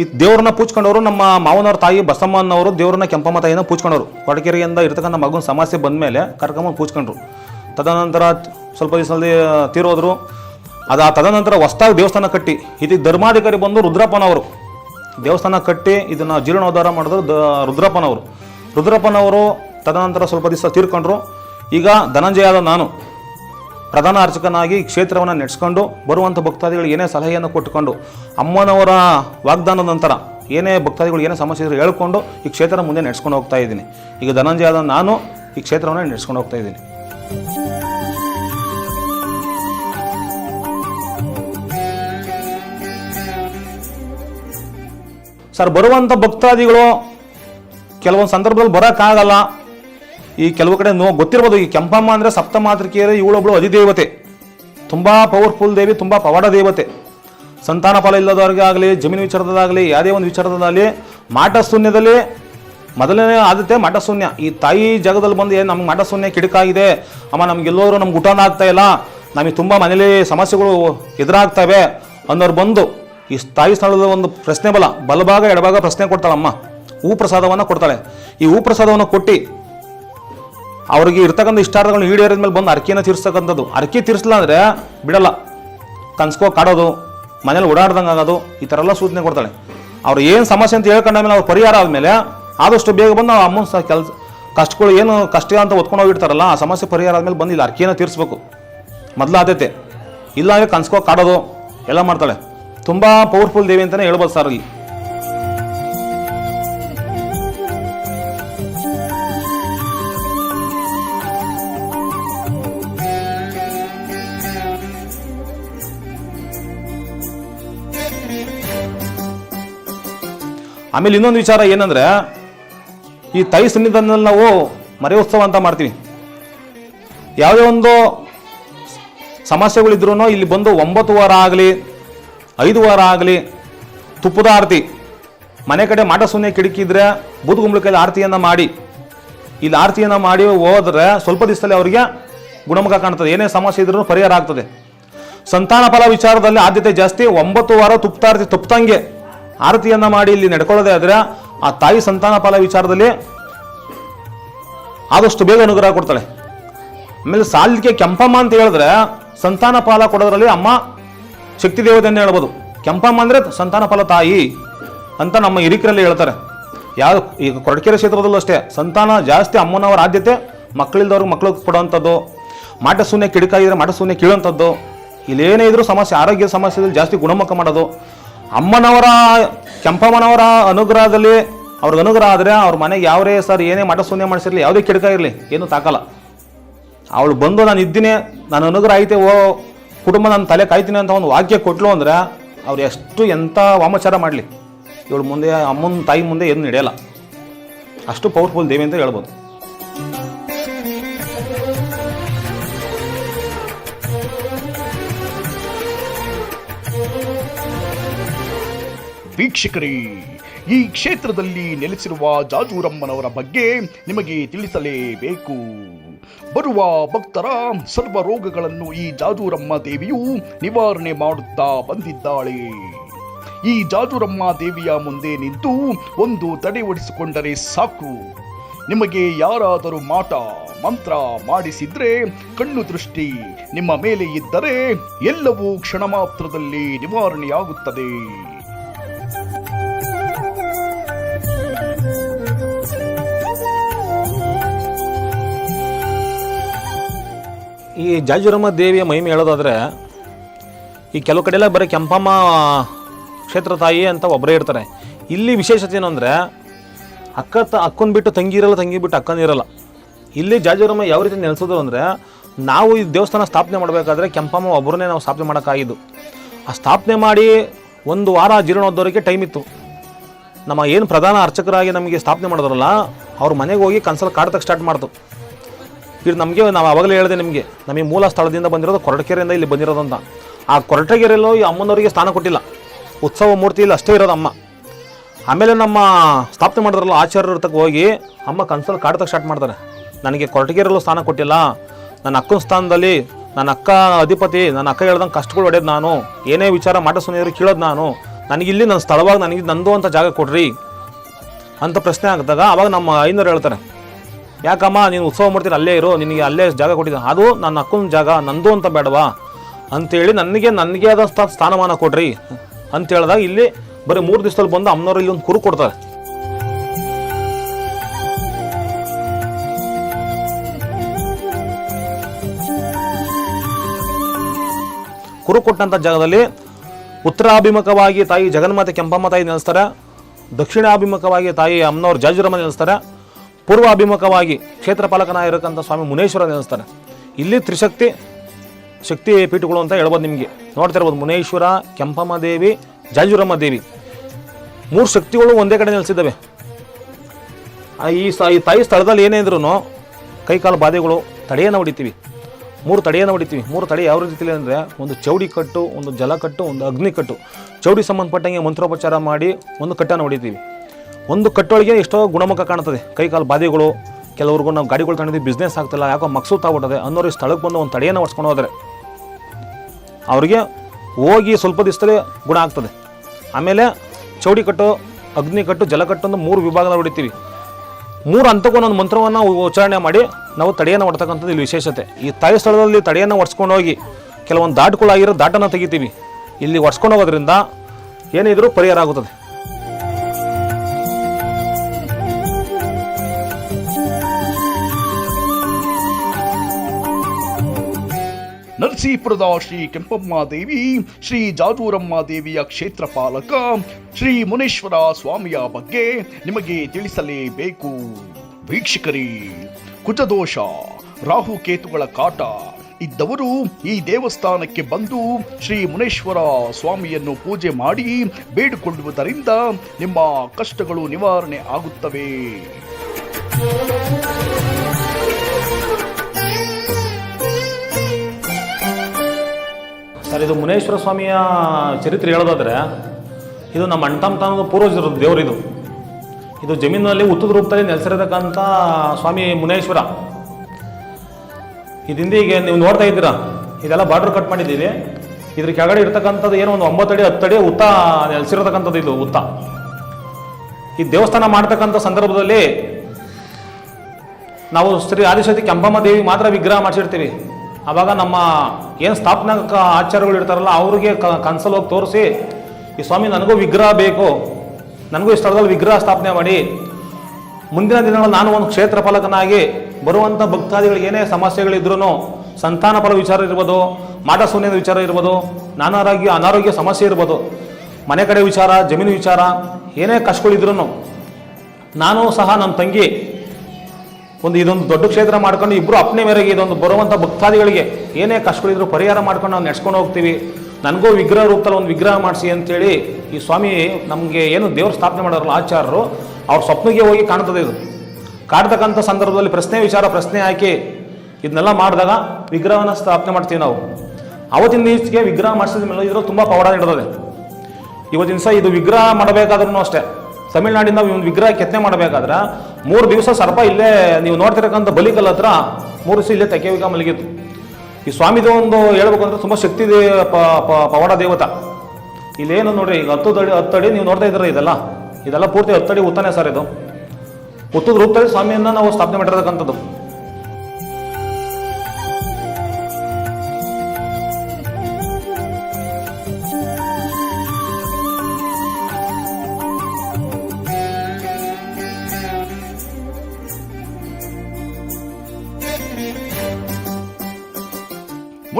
ಈ ದೇವ್ರನ್ನ ಪೂಜ್ಕೊಂಡವರು ನಮ್ಮ ಮಾವನವ್ರ ತಾಯಿ ಬಸಮ್ಮನವರು ದೇವ್ರನ್ನ ಕೆಂಪಮ್ಮ ತಾಯಿನ ಪೂಜ್ಕೊಂಡವರು. ಕೊಡಕೆರೆಯಿಂದ ಇರ್ತಕ್ಕಂಥ ಮಗುನ ಸಮಸ್ಯೆ ಬಂದ ಮೇಲೆ ಕಾರ್ಯಕ್ರಮ ಪೂಜ್ಕೊಂಡ್ರು. ತದನಂತರ ಸ್ವಲ್ಪ ದಿವಸದಲ್ಲಿ ತೀರೋದ್ರು. ಅದು, ಆ ತದನಂತರ ಹೊಸ್ದಾಗಿ ದೇವಸ್ಥಾನ ಕಟ್ಟಿ. ಇದು ಧರ್ಮಾಧಿಕಾರಿ ಬಂದು ರುದ್ರಪ್ಪನವರು. ದೇವಸ್ಥಾನ ಕಟ್ಟಿ ಇದನ್ನು ಜೀರ್ಣೋದ್ಧಾರ ಮಾಡಿದ್ರು ದ, ರುದ್ರಪ್ಪನವರು. ರುದ್ರಪ್ಪನವರು ತದನಂತರ ಸ್ವಲ್ಪ ದಿವಸ ತೀರ್ಕೊಂಡ್ರು. ಈಗ ಧನಂಜಯದ ನಾನು. ಪ್ರಧಾನ ಅರ್ಚಕನಾಗಿ ಕ್ಷೇತ್ರವನ್ನು ನಡೆಸ್ಕೊಂಡು ಬರುವಂಥ ಭಕ್ತಾದಿಗಳು ಏನೇ ಸಲಹೆಯನ್ನು ಕೊಟ್ಟುಕೊಂಡು ಅಮ್ಮನವರ ವಾಗ್ದಾನದ ನಂತರ ಏನೇ ಭಕ್ತಾದಿಗಳು ಏನೇ ಸಮಸ್ಯೆ ಇದ್ರೂ ಹೇಳ್ಕೊಂಡು ಈ ಕ್ಷೇತ್ರ ಮುಂದೆ ನಡೆಸ್ಕೊಂಡು ಹೋಗ್ತಾ ಇದ್ದೀನಿ. ಈಗ ಧನಂಜಯದ ನಾನು ಈ ಕ್ಷೇತ್ರವನ್ನು ನಡೆಸ್ಕೊಂಡು ಹೋಗ್ತಾ ಇದ್ದೀನಿ. ಸರ್ ಬರುವಂಥ ಭಕ್ತಾದಿಗಳು ಕೆಲವೊಂದು ಸಂದರ್ಭದಲ್ಲಿ ಬರೋಕ್ಕಾಗಲ್ಲ. ಈ ಕೆಲವು ಕಡೆ ನೋ ಗೊತ್ತಿರ್ಬೋದು. ಈ ಕೆಂಪಮ್ಮ ಅಂದರೆ ಸಪ್ತಮಾತೃಕೆಯರು ಇವಳೊಬ್ಳು ಅಧಿದೇವತೆ. ತುಂಬ ಪವರ್ಫುಲ್ ದೇವಿ, ತುಂಬ ಪವಾಡ ದೇವತೆ. ಸಂತಾನ ಫಲ ಇಲ್ಲದವ್ರಿಗೆ ಆಗಲಿ, ಜಮೀನು ವಿಚಾರದಾಗಲಿ ಯಾವುದೇ ಒಂದು ವಿಚಾರದಲ್ಲಿ ಮಾಟ ಶೂನ್ಯದಲ್ಲಿ ಮೊದಲನೇ ಆದ್ಯತೆ ಮಾಟ ಶೂನ್ಯ ಈ ತಾಯಿ ಜಾಗದಲ್ಲಿ ಬಂದು ಏನು ನಮ್ಗೆ ಮಾಟ ಶೂನ್ಯ ಕಿಡಕಾಗಿದೆ. ಅಮ್ಮ, ನಮ್ಗೆಲ್ಲೋರು ನಮ್ಗೆ ಊಟನ ಆಗ್ತಾ ಇಲ್ಲ. ನಮಗೆ ತುಂಬ ಮನೇಲಿ ಸಮಸ್ಯೆಗಳು ಎದುರಾಗ್ತವೆ ಅನ್ನೋರು ಬಂದು ಈ ತಾಯಿ ಸ್ಥಳದ ಒಂದು ಪ್ರಶ್ನೆ ಬಲ, ಬಲಭಾಗ, ಎಡಭಾಗ ಪ್ರಶ್ನೆ ಕೊಡ್ತಾಳಮ್ಮ. ಹೂ ಪ್ರಸಾದವನ್ನು ಕೊಡ್ತಾಳೆ. ಈ ಹೂ ಪ್ರಸಾದವನ್ನು ಕೊಟ್ಟು ಅವ್ರಿಗೆ ಇರ್ತಕ್ಕಂಥ ಇಷ್ಟಾರ್ಥಗಳನ್ನ ಈಡೇರಿದ ಮೇಲೆ ಬಂದು ಅರ್ಕೆನ ತೀರ್ಸ್ತಕ್ಕಂಥದ್ದು. ಅರ್ಕೆ ತೀರ್ಸಲ್ಲ ಅಂದರೆ ಬಿಡಲ್ಲ. ಕನ್ಸ್ಕೋ ಕಾಡೋದು, ಮನೇಲಿ ಓಡಾಡ್ದಂಗೆ ಆಗೋದು, ಈ ಥರ ಎಲ್ಲ ಸೂಚನೆ ಕೊಡ್ತಾಳೆ. ಅವ್ರು ಏನು ಸಮಸ್ಯೆ ಅಂತ ಹೇಳ್ಕೊಂಡ ಮೇಲೆ ಅವ್ರ ಪರಿಹಾರ ಆದಮೇಲೆ ಆದಷ್ಟು ಬೇಗ ಬಂದು ಆ ಅಮ್ಮನ ಸಹ ಕೆಲಸ, ಕಷ್ಟಗಳು ಏನು ಕಷ್ಟ ಅಂತ ಒತ್ಕೊಂಡು ಹೋಗಿರ್ತಾರಲ್ಲ, ಆ ಸಮಸ್ಯೆ ಪರಿಹಾರ ಆದಮೇಲೆ ಬಂದು ಇಲ್ಲಿ ಅರ್ಕಿಯನ್ನು ತೀರಿಸ್ಬೇಕು. ಮೊದಲ ಆದ್ಯತೆ. ಇಲ್ಲ ಅಂದರೆ ಕನ್ಸ್ಕೋ ಕಾಡೋದು ಎಲ್ಲ ಮಾಡ್ತಾಳೆ. ತುಂಬ ಪವರ್ಫುಲ್ ದೇವಿ ಅಂತಲೇ ಹೇಳ್ಬೋದು ಸರ್ ಇಲ್ಲಿ ಆಮೇಲೆ ಇನ್ನೊಂದು ವಿಚಾರ ಏನಂದ್ರೆ, ಈ ತೈ ಸನ್ನಿಧಾನದಲ್ಲಿ ನಾವು ಮರೆ ಉತ್ಸವ ಅಂತ ಮಾಡ್ತೀವಿ. ಯಾವುದೇ ಒಂದು ಸಮಸ್ಯೆಗಳಿದ್ರೂ ಇಲ್ಲಿ ಬಂದು ಒಂಬತ್ತು ವಾರ ಆಗಲಿ, ಐದು ವಾರ ಆಗಲಿ, ತುಪ್ಪದ ಆರತಿ. ಮನೆ ಕಡೆ ಮಾಟ ಸೊನ್ನೆ ಕಿಡಕಿದ್ರೆ ಬೂದುಗುಂಬಳಕಾಯಲ್ಲಿ ಆರತಿಯನ್ನು ಮಾಡಿ. ಇಲ್ಲಿ ಆರತಿಯನ್ನು ಮಾಡಿ ಹೋದ್ರೆ ಸ್ವಲ್ಪ ದಿವಸದಲ್ಲಿ ಅವರಿಗೆ ಗುಣಮುಖ ಕಾಣ್ತದೆ. ಏನೇ ಸಮಸ್ಯೆ ಇದ್ರೂ ಪರಿಹಾರ ಆಗ್ತದೆ. ಸಂತಾನ ಫಲ ವಿಚಾರದಲ್ಲಿ ಆದ್ಯತೆ ಜಾಸ್ತಿ, ಒಂಬತ್ತು ವಾರ ತುಪ್ತಾರತಿ, ತುಪ್ತಂಗೆ. ಆರತಿಯನ್ನು ಮಾಡಿ ಇಲ್ಲಿ ನಡ್ಕೊಳ್ಳೋದೇ ಆದರೆ ಆ ತಾಯಿ ಸಂತಾನ ಫಲ ವಿಚಾರದಲ್ಲಿ ಆದಷ್ಟು ಬೇಗ ಅನುಗ್ರಹ ಕೊಡ್ತಾಳೆ. ಆಮೇಲೆ ಸಾಲಿಗೆ ಕೆಂಪಮ್ಮ ಅಂತ ಹೇಳಿದ್ರೆ ಸಂತಾನ ಫಲ ಕೊಡೋದ್ರಲ್ಲಿ ಅಮ್ಮ ಶಕ್ತಿ ದೇವತೆಯನ್ನು ಹೇಳ್ಬೋದು. ಕೆಂಪಮ್ಮ ಅಂದರೆ ಸಂತಾನ ಫಲ ತಾಯಿ ಅಂತ ನಮ್ಮ ಹಿರಿಕರಲ್ಲಿ ಹೇಳ್ತಾರೆ. ಯಾವ ಈಗ ಕೊರಟಕೆರೆ ಕ್ಷೇತ್ರದಲ್ಲೂ ಅಷ್ಟೇ, ಸಂತಾನ ಜಾಸ್ತಿ ಅಮ್ಮನವರ ಆದ್ಯತೆ ಮಕ್ಕಳಿಲ್ದವ್ರಿಗೆ ಮಕ್ಕಳು ಕೊಡುವಂಥದ್ದು, ಮಾಟ ಶೂನ್ಯ ಕಿಡಕಾಗಿದ್ರೆ ಮಾಟ ಶೂನ್ಯ ಕೀಳುವಂಥದ್ದು, ಇಲ್ಲೇನೇ ಇದ್ರೂ ಸಮಸ್ಯೆ ಆರೋಗ್ಯ ಸಮಸ್ಯೆದಲ್ಲಿ ಜಾಸ್ತಿ ಗುಣಮುಖ ಮಾಡೋದು ಅಮ್ಮನವರ, ಕೆಂಪಮ್ಮನವರ ಅನುಗ್ರಹದಲ್ಲಿ ಅವ್ರಿಗೆ ಅನುಗ್ರಹ ಆದರೆ ಅವ್ರ ಮನೆಗೆ ಯಾವರೇ, ಸರ್, ಏನೇ ಮಠ ಶೂನ್ಯ ಮಾಡಿಸಿರಲಿ, ಯಾವುದೇ ಕಿಡಕ ಇರಲಿ, ಏನು ತಾಕಲ್ಲ. ಅವಳು ಬಂದು, ನಾನು ಇದ್ದೀನಿ, ನಾನು ಅನುಗ್ರಹ ಐತೆ, ಓ, ಕುಟುಂಬ ನನ್ನ ತಲೆ ಕಾಯ್ತೀನಿ ಅಂತ ಒಂದು ವಾಕ್ಯ ಕೊಟ್ಲು ಅಂದರೆ ಅವ್ರು ಎಷ್ಟು ಎಂಥ ವಾಮಾಚಾರ ಮಾಡಲಿ. ಇವಳು ಮುಂದೆ, ಅಮ್ಮನ ತಾಯಿ ಮುಂದೆ ಏನು ನಡೆಯಲ್ಲ. ಅಷ್ಟು ಪವರ್ಫುಲ್ ದೇವಿ ಅಂತ ಹೇಳ್ಬೋದು. ವೀಕ್ಷಕರೇ, ಈ ಕ್ಷೇತ್ರದಲ್ಲಿ ನೆಲೆಸಿರುವ ಜಾಜೂರಮ್ಮನವರ ಬಗ್ಗೆ ನಿಮಗೆ ತಿಳಿಸಲೇಬೇಕು. ಬರುವ ಭಕ್ತರ ಸರ್ವ ರೋಗಗಳನ್ನು ಈ ಜಾಜೂರಮ್ಮ ದೇವಿಯು ನಿವಾರಣೆ ಮಾಡುತ್ತಾ ಬಂದಿದ್ದಾಳೆ. ಈ ಜಾಜೂರಮ್ಮ ದೇವಿಯ ಮುಂದೆ ನಿಂತು ಒಂದು ತಡೆ ಒಡಿಸಿಕೊಂಡರೆ ಸಾಕು. ನಿಮಗೆ ಯಾರಾದರೂ ಮಾಟ, ಮಂತ್ರ ಮಾಡಿಸಿದ್ರೆ ಕಣ್ಣು ದೃಷ್ಟಿ ನಿಮ್ಮ ಮೇಲೆ ಇದ್ದರೆ ಎಲ್ಲವೂ ಕ್ಷಣ ಮಾತ್ರದಲ್ಲಿ ನಿವಾರಣೆಯಾಗುತ್ತದೆ. ಈ ಜಾಜುರಮ್ಮ ದೇವಿಯ ಮಹಿಮೆ ಹೇಳೋದಾದರೆ, ಈ ಕೆಲವು ಕಡೆಯೆಲ್ಲ ಬರೀ ಕೆಂಪಮ್ಮ ಕ್ಷೇತ್ರ ತಾಯಿ ಅಂತ ಒಬ್ಬರೇ ಇರ್ತಾರೆ. ಇಲ್ಲಿ ವಿಶೇಷತೆ ಏನಂದರೆ ಅಕ್ಕ ತ, ಅಕ್ಕನ ಬಿಟ್ಟು ತಂಗಿ ಇರಲ್ಲ, ತಂಗಿ ಬಿಟ್ಟು ಅಕ್ಕನ ಇರಲ್ಲ. ಇಲ್ಲಿ ಜಾಜುರಮ್ಮ ಯಾವ ರೀತಿ ನೆಲೆಸೋದು ಅಂದರೆ, ನಾವು ಈ ದೇವಸ್ಥಾನ ಸ್ಥಾಪನೆ ಮಾಡಬೇಕಾದ್ರೆ ಕೆಂಪಮ್ಮ ಒಬ್ಬರನ್ನೇ ನಾವು ಸ್ಥಾಪನೆ ಮಾಡೋಕ್ಕಾಗಿದ್ದು. ಆ ಸ್ಥಾಪನೆ ಮಾಡಿ ಒಂದು ವಾರ ಜೀರ್ಣೋದ್ಧವರಿಗೆ ಟೈಮ್ ಇತ್ತು. ನಮ್ಮ ಏನು ಪ್ರಧಾನ ಅರ್ಚಕರಾಗಿ ನಮಗೆ ಸ್ಥಾಪನೆ ಮಾಡಿದ್ರಲ್ಲ, ಅವ್ರ ಮನೆಗೆ ಹೋಗಿ ಕನ್ಸಲ್ ಕಾಡ್ತಕ್ಕೆ ಸ್ಟಾರ್ಟ್ ಮಾಡ್ತು. ಇದು ನಮಗೆ ನಾವು ಅವಾಗಲೇ ಹೇಳಿದೆ ನಿಮಗೆ, ನಮಗೆ ಮೂಲ ಸ್ಥಳದಿಂದ ಬಂದಿರೋದು ಕೊರಟಗೆರೆಯಿಂದ ಇಲ್ಲಿ ಬಂದಿರೋದು ಅಂತ. ಆ ಕೊರಟಗೆರೆಯಲ್ಲೂ ಈ ಅಮ್ಮನವರಿಗೆ ಸ್ಥಾನ ಕೊಟ್ಟಿಲ್ಲ. ಉತ್ಸವ ಮೂರ್ತಿ ಇಲ್ಲಿ ಅಷ್ಟೇ ಇರೋದು ಅಮ್ಮ. ಆಮೇಲೆ ನಮ್ಮ ಸ್ಥಾಪನೆ ಮಾಡಿದ್ರಲ್ಲ ಆಚಾರ್ಯರ ತಕ್ಕ ಹೋಗಿ, ಅಮ್ಮ ಕನ್ಸಲ್ ಕಾಡ್ತಕ್ಕೆ ಸ್ಟಾರ್ಟ್ ಮಾಡ್ತಾರೆ. ನನಗೆ ಕೊರಟಗೆರೆಯಲ್ಲೂ ಸ್ಥಾನ ಕೊಟ್ಟಿಲ್ಲ. ನನ್ನ ಅಕ್ಕನ ಸ್ಥಾನದಲ್ಲಿ ನನ್ನ ಅಕ್ಕ ಅಧಿಪತಿ, ನನ್ನ ಅಕ್ಕ ಹೇಳ್ದಂಗೆ ಕಷ್ಟಗಳು ಹೊಡೆಯೋದು ನಾನು. ಏನೇ ವಿಚಾರ ಮಾಟ ಸುನಿಯರು ಕೇಳೋದು ನಾನು. ನನಗಿಲ್ಲಿ ನನ್ನ ಸ್ಥಳವಾಗಿ ನನಗೆ ನಂದು ಅಂತ ಜಾಗ ಕೊಡ್ರಿ ಅಂತ ಪ್ರಶ್ನೆ ಆಗಿದಾಗ ಅವಾಗ ನಮ್ಮ ಐನೂರು ಹೇಳ್ತಾರೆ. ಯಾಕಮ್ಮ, ನೀನು ಉತ್ಸವ ಮಾಡ್ತೀನಿ ಅಲ್ಲೇ ಇರು, ನಿನಗೆ ಅಲ್ಲೇ ಜಾಗ ಕೊಟ್ಟಿದ್ದೆ ಅದು ನನ್ನ ಅಕ್ಕನ ಜಾಗ, ನಂದು ಅಂತ ಬೇಡವಾ? ಅಂತೇಳಿ ನನಗೆ ನನಗೆ ಆದಂಥ ಸ್ಥಾನಮಾನ ಕೊಡ್ರಿ. ಅಂತ ಹೇಳಿದಾಗ ಇಲ್ಲಿ ಬರೀ ಮೂರು ದಿವಸದಲ್ಲಿ ಬಂದು ಅಮ್ಮನವ್ರು ಇಲ್ಲಿ ಒಂದು ಕುರು ಕೊಡ್ತಾರೆ. ಕುರು ಕೊಟ್ಟಂಥ ಜಾಗದಲ್ಲಿ ಉತ್ತರಾಭಿಮುಖವಾಗಿ ತಾಯಿ ಜಗನ್ಮಾತೆ ಕೆಂಪಮ್ಮ ತಾಯಿ ನೆಲೆಸ್ತಾರೆ ದಕ್ಷಿಣಾಭಿಮುಖವಾಗಿ ತಾಯಿ ಅಮ್ಮನವ್ರ ಜಾಜುರಮ್ಮ ನೆಲೆಸ್ತಾರೆ ಪೂರ್ವಾಭಿಮುಖವಾಗಿ ಕ್ಷೇತ್ರಪಾಲಕನಾಗಿರಕ್ಕಂಥ ಸ್ವಾಮಿ ಮುನೇಶ್ವರ ನೆನೆಸ್ತಾನೆ ಇಲ್ಲಿ ತ್ರಿಶಕ್ತಿ, ಶಕ್ತಿ ಪೀಠಗಳು ಅಂತ ಹೇಳ್ಬೋದು ನಿಮಗೆ. ನೋಡ್ತಿರ್ಬೋದು ಮುನೇಶ್ವರ, ಕೆಂಪಮ್ಮ ದೇವಿ, ಜಾಜುರಮ್ಮ ದೇವಿ. ಮೂರು ಶಕ್ತಿಗಳು ಒಂದೇ ಕಡೆ ನೆಲೆಸಿದ್ದಾವೆ. ಈ ಈ ತಾಯಿ ಸ್ಥಳದಲ್ಲಿ ಏನೇ ಇದ್ರೂ ಕೈಕಾಲು ಬಾಧೆಗಳು ತಡೆಯನ್ನು ಹೊಡಿತೀವಿ. ಮೂರು ತಡೆಯನ್ನು ಹೊಡಿತೀವಿ. ಮೂರು ತಡೆ ಯಾವ ರೀತಿಯಲ್ಲಿ ಅಂದರೆ ಒಂದು ಚೌಡಿ ಕಟ್ಟು, ಒಂದು ಜಲಕಟ್ಟು, ಒಂದು ಅಗ್ನಿಕಟ್ಟು. ಚೌಡಿ ಸಂಬಂಧಪಟ್ಟಂಗೆ ಮಂತ್ರೋಪಚಾರ ಮಾಡಿ ಒಂದು ಕಟ್ಟನ್ನು ಹೊಡಿತೀವಿ. ಒಂದು ಕಟ್ಟೊಳಗೆ ಎಷ್ಟೋ ಗುಣಮುಖ ಕಾಣ್ತದೆ ಕೈಕಾಲು ಬಾಧೆಗಳು, ಕೆಲವ್ರಿಗೂ ನಾವು ಗಾಡಿಗಳು ತಗೊಂಡಿದ್ದೀವಿ ಬಿಸ್ನೆಸ್ ಆಗ್ತಿಲ್ಲ, ಯಾಕೋ ಮಕ್ಸೂತ್ ಆಗ್ಬಿಟ್ಟದೆ ಅನ್ನೋರು ಸ್ಥಳಕ್ಕೆ ಬಂದು ಒಂದು ತಡೆಯನ್ನು ಹೊಡ್ಸ್ಕೊಂಡು ಹೋದರೆ. ಅವರಿಗೆ ಹೋಗಿ ಸ್ವಲ್ಪ ದಿವಸದಲ್ಲಿ ಗುಣ ಆಗ್ತದೆ. ಆಮೇಲೆ ಚೌಡಿ ಕಟ್ಟು, ಅಗ್ನಿ ಕಟ್ಟು ಜಲಕಟ್ಟು ಅಂತ ಮೂರು ವಿಭಾಗದ ಹೊಡಿತೀವಿ. ಮೂರು ಹಂತಕ್ಕೂ ಒಂದೊಂದು ಮಂತ್ರವನ್ನು ಉಚ್ಚಾರಣೆ ಮಾಡಿ ನಾವು ತಡೆಯನ್ನು ಹೊಡ್ತಕ್ಕಂಥದ್ದು ಇಲ್ಲಿ ವಿಶೇಷತೆ. ಈ ತಾಯಿ ಸ್ಥಳದಲ್ಲಿ ತಡೆಯನ್ನು ಹೊಡ್ಸ್ಕೊಂಡು ಹೋಗಿ ಕೆಲವೊಂದು ದಾಟುಗಳಾಗಿರೋ ದಾಟನ್ನು ತೆಗಿತೀವಿ. ಇಲ್ಲಿ ಹೊಡ್ಸ್ಕೊಂಡು ಹೋಗೋದ್ರಿಂದ ಏನಿದ್ರೂ ಪರಿಹಾರ ಆಗುತ್ತದೆ. ನರಸೀಪುರದ ಶ್ರೀ ಕೆಂಪಮ್ಮ ದೇವಿ ಶ್ರೀ ಜಾಜೂರಮ್ಮ ದೇವಿಯ ಕ್ಷೇತ್ರ ಪಾಲಕ ಶ್ರೀ ಮುನೇಶ್ವರ ಸ್ವಾಮಿಯ ಬಗ್ಗೆ ನಿಮಗೆ ತಿಳಿಸಲೇಬೇಕು. ವೀಕ್ಷಕರೇ, ಕುಜದೋಷ, ರಾಹುಕೇತುಗಳ ಕಾಟ ಇದ್ದವರು ಈ ದೇವಸ್ಥಾನಕ್ಕೆ ಬಂದು ಶ್ರೀ ಮುನೇಶ್ವರ ಸ್ವಾಮಿಯನ್ನು ಪೂಜೆ ಮಾಡಿ ಬೇಡಿಕೊಳ್ಳುವುದರಿಂದ ನಿಮ್ಮ ಕಷ್ಟಗಳು ನಿವಾರಣೆ ಆಗುತ್ತವೆ. ಸರ್, ಇದು ಮುನೇಶ್ವರ ಸ್ವಾಮಿಯ ಚರಿತ್ರೆ ಹೇಳೋದಾದ್ರೆ, ಇದು ನಮ್ಮ ಅಣ್ತಮ್ಮತನದ ಪೂರ್ವಜರ, ದೇವರಿದು. ಇದು ಜಮೀನಿನಲ್ಲಿ ಉತ್ತದ ರೂಪದಲ್ಲಿ ನೆಲೆಸಿರತಕ್ಕಂಥ ಸ್ವಾಮಿ ಮುನೇಶ್ವರ. ಇದರಿಂದ ಈಗ ನೀವು ನೋಡ್ತಾ ಇದ್ದೀರಾ, ಇದೆಲ್ಲ ಬಾರ್ಡ್ರ್ ಕಟ್ ಮಾಡಿದ್ದೀವಿ. ಇದ್ರ ಕೆಳಗಡೆ ಇರ್ತಕ್ಕಂಥದ್ದು ಏನೋ ಒಂದು ಒಂಬತ್ತಡಿ ಅಡಿ, ಹತ್ತು ಅಡಿ ಉತ್ತ ನೆಲೆಸಿರತಕ್ಕಂಥದ್ದು ಇದು ಉತ್ತ. ಈ ದೇವಸ್ಥಾನ ಮಾಡ್ತಕ್ಕಂಥ ಸಂದರ್ಭದಲ್ಲಿ ನಾವು ಶ್ರೀ ಆದಿಶಕ್ತಿ ಕೆಂಪಮ್ಮ ದೇವಿ ಮಾತ್ರ ವಿಗ್ರಹ ಮಾಡಿಸಿರ್ತೀವಿ. ಆವಾಗ ನಮ್ಮ ಏನು ಸ್ಥಾಪನಾಕ ಆಚಾರ್ಯಗಳು ಇರ್ತಾರಲ್ಲ, ಅವ್ರಿಗೆ ಕನ್ಸಲ್ ಹೋಗಿ ತೋರಿಸಿ, ಈ ಸ್ವಾಮಿ, ನನಗೂ ವಿಗ್ರಹ ಬೇಕು. ನನಗೂ ಈ ಸ್ಥಳದಲ್ಲಿ ವಿಗ್ರಹ ಸ್ಥಾಪನೆ ಮಾಡಿ. ಮುಂದಿನ ದಿನಗಳಲ್ಲಿ ನಾನು ಒಂದು ಕ್ಷೇತ್ರ ಫಲಕನಾಗಿ ಬರುವಂಥ ಭಕ್ತಾದಿಗಳಿಗೆ ಏನೇ ಸಮಸ್ಯೆಗಳಿದ್ರೂ ಸಂತಾನ ಫಲ ವಿಚಾರ ಇರ್ಬೋದು, ಮಾಟ ಶೂನ್ಯದ ವಿಚಾರ ಇರ್ಬೋದು, ನಾನಾರೋಗ್ಯ, ಅನಾರೋಗ್ಯ ಸಮಸ್ಯೆ ಇರ್ಬೋದು, ಮನೆ ಕಡೆ ವಿಚಾರ, ಜಮೀನು ವಿಚಾರ, ಏನೇ ಕಷ್ಟಗಳಿದ್ರೂ ನಾನು ಸಹ ನನ್ನ ತಂಗಿ ಒಂದು ಇದೊಂದು ದೊಡ್ಡ ಕ್ಷೇತ್ರ ಮಾಡ್ಕೊಂಡು ಇಬ್ಬರು ಅಪ್ನೆ ಮೇರೆಗೆ ಇದೊಂದು ಬರುವಂಥ ಭಕ್ತಾದಿಗಳಿಗೆ ಏನೇ ಕಷ್ಟಗಳಿದ್ರು ಪರಿಹಾರ ಮಾಡ್ಕೊಂಡು ನಾವು ನೆಡ್ಸ್ಕೊಂಡು ಹೋಗ್ತೀವಿ. ನನಗೂ ವಿಗ್ರಹ ರೂಪದಲ್ಲಿ ಒಂದು ವಿಗ್ರಹ ಮಾಡಿಸಿ ಅಂತೇಳಿ ಈ ಸ್ವಾಮಿ ನಮಗೆ ಏನು ದೇವ್ರ ಸ್ಥಾಪನೆ ಮಾಡೋರಲ್ಲ ಆಚಾರರು ಅವ್ರ ಸ್ವಪ್ನಿಗೆ ಹೋಗಿ ಕಾಣ್ತದೆ ಇದು. ಕಾಡ್ತಕ್ಕಂಥ ಸಂದರ್ಭದಲ್ಲಿ ಪ್ರಶ್ನೆ ವಿಚಾರ, ಪ್ರಶ್ನೆ ಹಾಕಿ ಇದನ್ನೆಲ್ಲ ಮಾಡಿದಾಗ ವಿಗ್ರಹನ ಸ್ಥಾಪನೆ ಮಾಡ್ತೀವಿ ನಾವು. ಅವತ್ತಿನ ದಿವಸಕ್ಕೆ ವಿಗ್ರಹ ಮಾಡಿಸಿದ ಮೇಲೆ ಇದ್ರಲ್ಲಿ ತುಂಬ ಪವಾಡ ಇರ್ತದೆ ಇವತ್ತಿನ ಸಹ ಇದು ವಿಗ್ರಹ ಮಾಡಬೇಕಾದ್ರೂ ಅಷ್ಟೇ. ತಮಿಳ್ನಾಡಿಂದ ಒಂದು ವಿಗ್ರಹ ಕೆತ್ತನೆ ಮಾಡಬೇಕಾದ್ರೆ ಮೂರು ದಿವಸ ಸರ್ಪ ಇಲ್ಲೇ ನೀವು ನೋಡ್ತಿರಕ್ಕಂಥ ಬಲಿಕಲ್ ಹತ್ರ ಮೂರು ದಿವಸ ಇಲ್ಲೇ ತೆಕೆವಿಗ ಮಲಗಿತ್ತು ಈ ಸ್ವಾಮಿದು ಒಂದು ಹೇಳ್ಬೇಕು ಅಂದ್ರೆ ತುಂಬ ಶಕ್ತಿ ಪವಾಡ ದೇವತ. ಇಲ್ಲೇನು ನೋಡ್ರಿ, ಈಗ ಹತ್ತು ಅಡಿ ಹತ್ತು ಅಡಿ ನೀವು ನೋಡ್ತಾ ಇದ್ದೀರ ಇದೆಲ್ಲ? ಇದೆಲ್ಲ ಪೂರ್ತಿ ಹತ್ತಡಿ ಉತ್ತಾನೆ ಸರ್ ಇದು. ಉತ್ತದ ರೂಪದಲ್ಲಿ ಸ್ವಾಮಿಯನ್ನು ನಾವು ಸ್ಥಾಪನೆ ಮಾಡಿರ್ತಕ್ಕಂಥದ್ದು.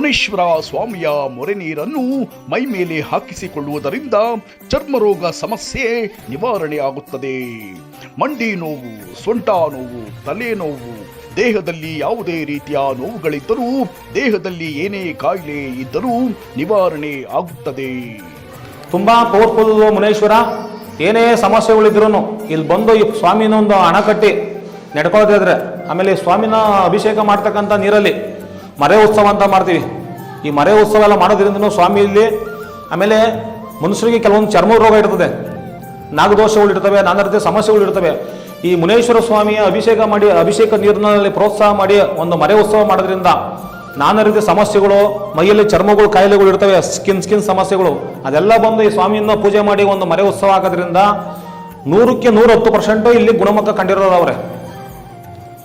ಮುನೀಶ್ವರ ಸ್ವಾಮಿಯ ಮೊರೆ ನೀರನ್ನು ಮೈ ಮೇಲೆ ಹಾಕಿಸಿಕೊಳ್ಳುವುದರಿಂದ ಚರ್ಮರೋಗ ಸಮಸ್ಯೆ ನಿವಾರಣೆಯಾಗುತ್ತದೆ. ಮಂಡಿ ನೋವು, ಸೊಂಟ ನೋವು, ತಲೆ ನೋವು, ದೇಹದಲ್ಲಿ ಯಾವುದೇ ರೀತಿಯ ನೋವುಗಳಿದ್ದರೂ, ದೇಹದಲ್ಲಿ ಏನೇ ಕಾಯಿಲೆ ಇದ್ದರೂ ನಿವಾರಣೆ ಆಗುತ್ತದೆ. ತುಂಬ ಪವರ್ಫುಲ್ ಮುನೇಶ್ವರ, ಏನೇ ಸಮಸ್ಯೆಗಳಿದ್ರು ಇಲ್ಲಿ ಬಂದು ಈ ಸ್ವಾಮಿನ ಒಂದು ಹಣ ಕಟ್ಟಿ ನಡ್ಕೊಳ್ತಿದ್ರೆ, ಆಮೇಲೆ ಸ್ವಾಮಿನ ಅಭಿಷೇಕ ಮಾಡ್ತಕ್ಕಂಥ ನೀರಲ್ಲಿ ಮರೆ ಉತ್ಸವ ಅಂತ ಮಾಡ್ತೀವಿ. ಈ ಮರೆ ಉತ್ಸವ ಎಲ್ಲ ಮಾಡೋದ್ರಿಂದ ಸ್ವಾಮಿ ಇಲ್ಲಿ, ಆಮೇಲೆ ಮನುಷ್ಯರಿಗೆ ಕೆಲವೊಂದು ಚರ್ಮ ರೋಗ ಇರ್ತದೆ, ನಾಗದೋಷಗಳು ಇರ್ತವೆ, ನಾನಾ ರೀತಿಯ ಸಮಸ್ಯೆಗಳು ಇರ್ತವೆ. ಈ ಮುನೇಶ್ವರ ಸ್ವಾಮಿಯ ಅಭಿಷೇಕ ಮಾಡಿ, ಅಭಿಷೇಕ ನೀರಿನಲ್ಲಿ ಪ್ರೋತ್ಸಾಹ ಮಾಡಿ ಒಂದು ಮರೆ ಉತ್ಸವ ಮಾಡೋದ್ರಿಂದ ನಾನಾ ರೀತಿಯ ಸಮಸ್ಯೆಗಳು, ಮೈಯಲ್ಲಿ ಚರ್ಮಗಳು, ಕಾಯಿಲೆಗಳು ಇರ್ತವೆ ಸ್ಕಿನ್ ಸ್ಕಿನ್ ಸಮಸ್ಯೆಗಳು, ಅದೆಲ್ಲ ಬಂದು ಈ ಸ್ವಾಮಿಯನ್ನು ಪೂಜೆ ಮಾಡಿ ಒಂದು ಮರೆ ಉತ್ಸವ ಆಗೋದ್ರಿಂದ ನೂರಕ್ಕೆ ನೂರ ಹತ್ತು ಪರ್ಸೆಂಟು ಇಲ್ಲಿ ಗುಣಮುಖ ಕಂಡಿರೋರು ಅವರೇ.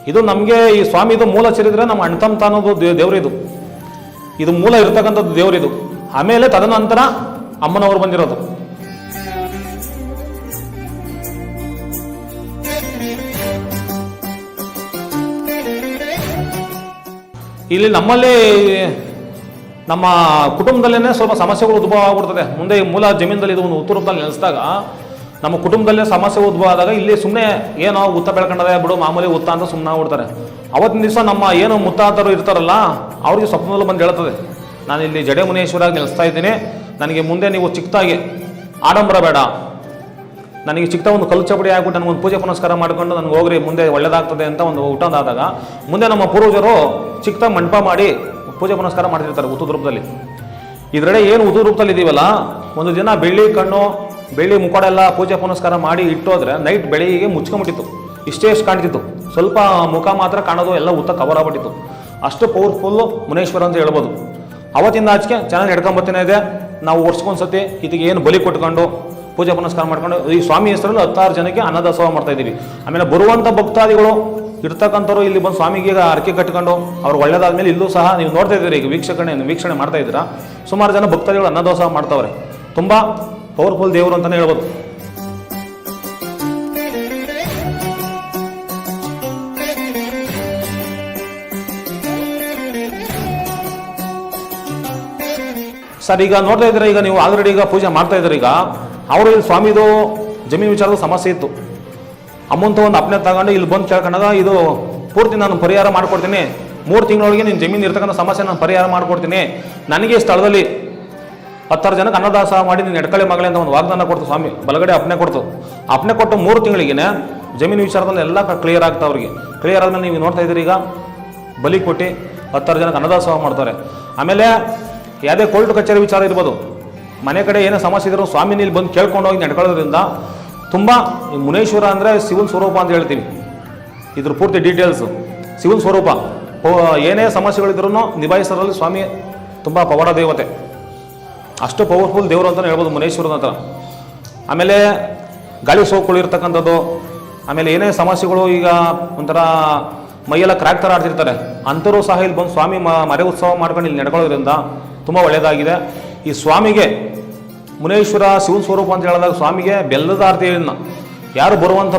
ಇದು ನಮಗೆ ಈ ಸ್ವಾಮಿದು ಮೂಲ ಚರಿತ್ರೆ, ನಮ್ಮ ಅಣ್ತಂತ ಅನ್ನೋದು ದೇವ್ರಿದು. ಇದು ಮೂಲ ಇರ್ತಕ್ಕಂಥದ್ದು ದೇವರಿದು. ಆಮೇಲೆ ತದನಂತರ ಅಮ್ಮನವರು ಬಂದಿರೋದು. ಇಲ್ಲಿ ನಮ್ಮಲ್ಲಿ ನಮ್ಮ ಕುಟುಂಬದಲ್ಲೇ ಸ್ವಲ್ಪ ಸಮಸ್ಯೆಗಳು ಉದ್ಭವ ಆಗ್ಬಿಡ್ತದೆ. ಮುಂದೆ ಈ ಮೂಲ ಜಮೀನದಲ್ಲಿ ಇದು ಒಂದು ಉತ್ತರ ರೂಪದಲ್ಲಿ ನೆಲೆಸಿದಾಗ ನಮ್ಮ ಕುಟುಂಬದಲ್ಲೇ ಸಮಸ್ಯೆ ಉದ್ಭವ ಆದಾಗ ಇಲ್ಲಿ ಸುಮ್ಮನೆ ಏನೋ ಉತ್ತ ಬೆಳ್ಕೊಂಡದೆ ಬಿಡು, ಮಾಮೂಲಿ ಉತ್ತ ಅಂತ ಸುಮ್ಮನೆ ಆಗ್ಬಿಡ್ತಾರೆ. ಅವತ್ತಿನ ದಿವಸ ನಮ್ಮ ಏನು ಮುತ್ತಾತರು ಇರ್ತಾರಲ್ಲ, ಅವ್ರಿಗೆ ಸ್ವಪ್ನದಲ್ಲಿ ಬಂದು ಹೇಳ್ತದೆ ನಾನು ಇಲ್ಲಿ ಜಡೆ ಮುನೇಶ್ವರಾಗಿ ನೆಲೆಸ್ತಾ ಇದ್ದೀನಿ, ನನಗೆ ಮುಂದೆ ನೀವು ಚಿಕ್ಕದಾಗಿ ಆಡಂಬರ ಬೇಡ. ನನಗೆ ಚಿಕ್ಕ ಒಂದು ಕಲ್ಲು ಚಪಡಿ ಆಗ್ಬಿಟ್ಟು ನನಗೊಂದು ಪೂಜೆ ಪುನಸ್ಕಾರ ಮಾಡ್ಕೊಂಡು ನನಗೆ ಹೋಗ್ರಿ, ಮುಂದೆ ಒಳ್ಳೇದಾಗ್ತದೆ ಅಂತ ಒಂದು ಊಟ ಆದಾಗ ಮುಂದೆ ನಮ್ಮ ಪೂರ್ವಜರು ಚಿಕ್ಕ ಮಂಟಪ ಮಾಡಿ ಪೂಜೆ ಪುನಸ್ಕಾರ ಮಾಡ್ತಿರ್ತಾರೆ ಉತ್ತದ ರೂಪದಲ್ಲಿ ಇದರಡೆ ಏನು ಉತ್ತದ ರೂಪದಲ್ಲಿ ಇದೀವಲ್ಲ, ಒಂದು ದಿನ ಬೆಳ್ಳಿ ಕಣ್ಣು ಬೆಳ್ಳಿ ಮುಖಡೆಲ್ಲ ಪೂಜೆ ಪುನಸ್ಕಾರ ಮಾಡಿ ಇಟ್ಟೋದ್ರೆ ನೈಟ್ ಬೆಳಿಗ್ಗೆ ಮುಚ್ಕೊಂಬಿಟ್ಟಿತ್ತು ಇಷ್ಟೇ ಎಷ್ಟು ಕಾಣ್ತಿತ್ತು. ಸ್ವಲ್ಪ ಮುಖ ಮಾತ್ರ ಕಾಣೋದು ಎಲ್ಲ ಉತ್ತ ಕವರ್ ಆಗ್ಬಿಟ್ಟಿತ್ತು. ಅಷ್ಟು ಪವರ್ಫುಲ್ಲು ಮುನೇಶ್ವರ ಅಂತ ಹೇಳ್ಬೋದು. ಅವತ್ತಿಂದ ಆಚೆಗೆ ಚೆನ್ನಾಗಿ ನಡ್ಕೊಂಬತ್ತೇನೆ ಇದೆ. ನಾವು ವರ್ಷಕ್ಕೊಂದ್ಸತಿ ಇದಕ್ಕೆ ಏನು ಬಲಿ ಕೊಟ್ಕೊಂಡು ಪೂಜೆ ಪುನಸ್ಕಾರ ಮಾಡ್ಕೊಂಡು ಈ ಸ್ವಾಮಿ ಹೆಸರಲ್ಲಿ ಹತ್ತಾರು ಜನಕ್ಕೆ ಅನ್ನದಾಸೋಹ ಮಾಡ್ತಾ ಇದ್ದೀವಿ. ಆಮೇಲೆ ಬರುವಂಥ ಭಕ್ತಾದಿಗಳು ಇರ್ತಕ್ಕಂಥವ್ರು ಇಲ್ಲಿ ಬಂದು ಸ್ವಾಮಿಗೆ ಈಗ ಅರ್ಕೆ ಕಟ್ಕೊಂಡು ಅವ್ರು ಒಳ್ಳೇದಾದ್ಮೇಲೆ ಇಲ್ಲೂ ಸಹ ನೀವು ನೋಡ್ತಾ ಇದ್ದೀರಿ ಈಗ ವೀಕ್ಷಕಣೆ ವೀಕ್ಷಣೆ ಮಾಡ್ತಾ ಇದ್ದೀರಾ. ಸುಮಾರು ಜನ ಭಕ್ತಾದಿಗಳು ಅನ್ನದಾಸೋಹ ಮಾಡ್ತಾವ್ರೆ. ತುಂಬ ಪವರ್ಫುಲ್ ದೇವರು ಅಂತಲೇ ಹೇಳ್ಬೋದು. ಸರ್, ಈಗ ನೋಡ್ತಾ ಇದ್ದೀರಾ, ಈಗ ನೀವು ಆಲ್ರೆಡಿ ಈಗ ಪೂಜೆ ಮಾಡ್ತಾ ಇದ್ದೀರಿ, ಈಗ ಅವರು ಇಲ್ಲಿ ಸ್ವಾಮಿದು ಜಮೀನು ವಿಚಾರದ ಸಮಸ್ಯೆ ಇತ್ತು. ಅಮೌಂಟ್ ಒಂದು ಅಪ್ನೆ ತಗೊಂಡು ಇಲ್ಲಿ ಬಂದು ಕೇಳ್ಕೊಂಡಾಗ ಇದು ಪೂರ್ತಿ ನಾನು ಪರಿಹಾರ ಮಾಡ್ಕೊಡ್ತೀನಿ. ಮೂರು ತಿಂಗಳೊಳಗೆ ನಿನ್ನ ಜಮೀನು ಇರ್ತಕ್ಕಂಥ ಸಮಸ್ಯೆ ನಾನು ಪರಿಹಾರ ಮಾಡ್ಕೊಡ್ತೀನಿ. ನನಗೆ ಸ್ಥಳದಲ್ಲಿ ಹತ್ತಾರು ಜನಕ್ಕೆ ಅನ್ನದಾಸ ಮಾಡಿ ನೀನು ಎಡ್ಕಳೆ ಮಗಳೇ ಅಂತ ಒಂದು ವಾಗ್ದಾನ ಕೊಡ್ತು ಸ್ವಾಮಿ. ಬಲಗಡೆ ಅಪ್ನೆ ಕೊಡ್ತು. ಅಪ್ನೆ ಕೊಟ್ಟು ಮೂರು ತಿಂಗಳಿಗೆ ಜಮೀನು ವಿಚಾರದಲ್ಲಿ ಎಲ್ಲ ಕ್ಲಿಯರ್ ಆಗ್ತಾ ಅವ್ರಿಗೆ. ಕ್ಲಿಯರ್ ಆದ್ಮೇಲೆ ನೀವು ನೋಡ್ತಾ ಇದ್ದೀರಿ ಈಗ, ಬಲಿ ಕೊಟ್ಟು ಹತ್ತಾರು ಜನಕ್ಕೆ ಅನ್ನದಾಸೋಹ ಮಾಡ್ತಾರೆ. ಆಮೇಲೆ ಯಾವುದೇ ಕೋರ್ಟ್ ಕಚೇರಿ ವಿಚಾರ ಇರ್ಬೋದು. ಮನೆ ಕಡೆ ಏನೇ ಸಮಸ್ಯೆ ಇದ್ರು ಸ್ವಾಮಿ ಇಲ್ಲಿ ಬಂದು ಕೇಳ್ಕೊಂಡು ಹೋಗಿ ನಡ್ಕೊಳ್ಳೋದ್ರಿಂದ ತುಂಬ ಮುನೇಶ್ವರ ಅಂದರೆ ಸಿವಿಲ್ ಸ್ವರೂಪ ಅಂತ ಹೇಳ್ತೀವಿ ಇದ್ರ ಪೂರ್ತಿ ಡೀಟೇಲ್ಸು ಸಿವಿಲ್ ಸ್ವರೂಪ. ಏನೇ ಸಮಸ್ಯೆಗಳಿದ್ರೂ ನಿಭಾಯಿಸೋದ್ರಲ್ಲಿ ಸ್ವಾಮಿ ತುಂಬ ಪವಾಡ ದೇವತೆ. ಅಷ್ಟು ಪವರ್ಫುಲ್ ದೇವರು ಅಂತಲೇ ಹೇಳ್ಬೋದು ಮುನೇಶ್ವರನ ಹತ್ರ ಆಮೇಲೆ ಗಾಳಿ ಸೋಕುಗಳು ಇರ್ತಕ್ಕಂಥದ್ದು, ಆಮೇಲೆ ಏನೇ ಸಮಸ್ಯೆಗಳು ಈಗ ಒಂಥರ ಮೈಯೆಲ್ಲ ಕ್ರ್ಯಾಕ್ ಥರ ಆಡ್ತಿರ್ತಾರೆ. ಅಂಥರು ಸಹ ಇಲ್ಲಿ ಬಂದು ಸ್ವಾಮಿ ಮರೆ ಉತ್ಸವ ಮಾಡ್ಕೊಂಡು ಇಲ್ಲಿ ನಡ್ಕೊಳ್ಳೋದ್ರಿಂದ ತುಂಬ ಒಳ್ಳೆಯದಾಗಿದೆ ಈ ಸ್ವಾಮಿಗೆ ಮುನೇಶ್ವರ ಶಿವನ ಸ್ವರೂಪ ಅಂತ ಹೇಳಿದಾಗ ಸ್ವಾಮಿಗೆ ಬೆಲ್ಲದ ಆರತಿಯನ್ನು ಯಾರು ಬರುವಂಥ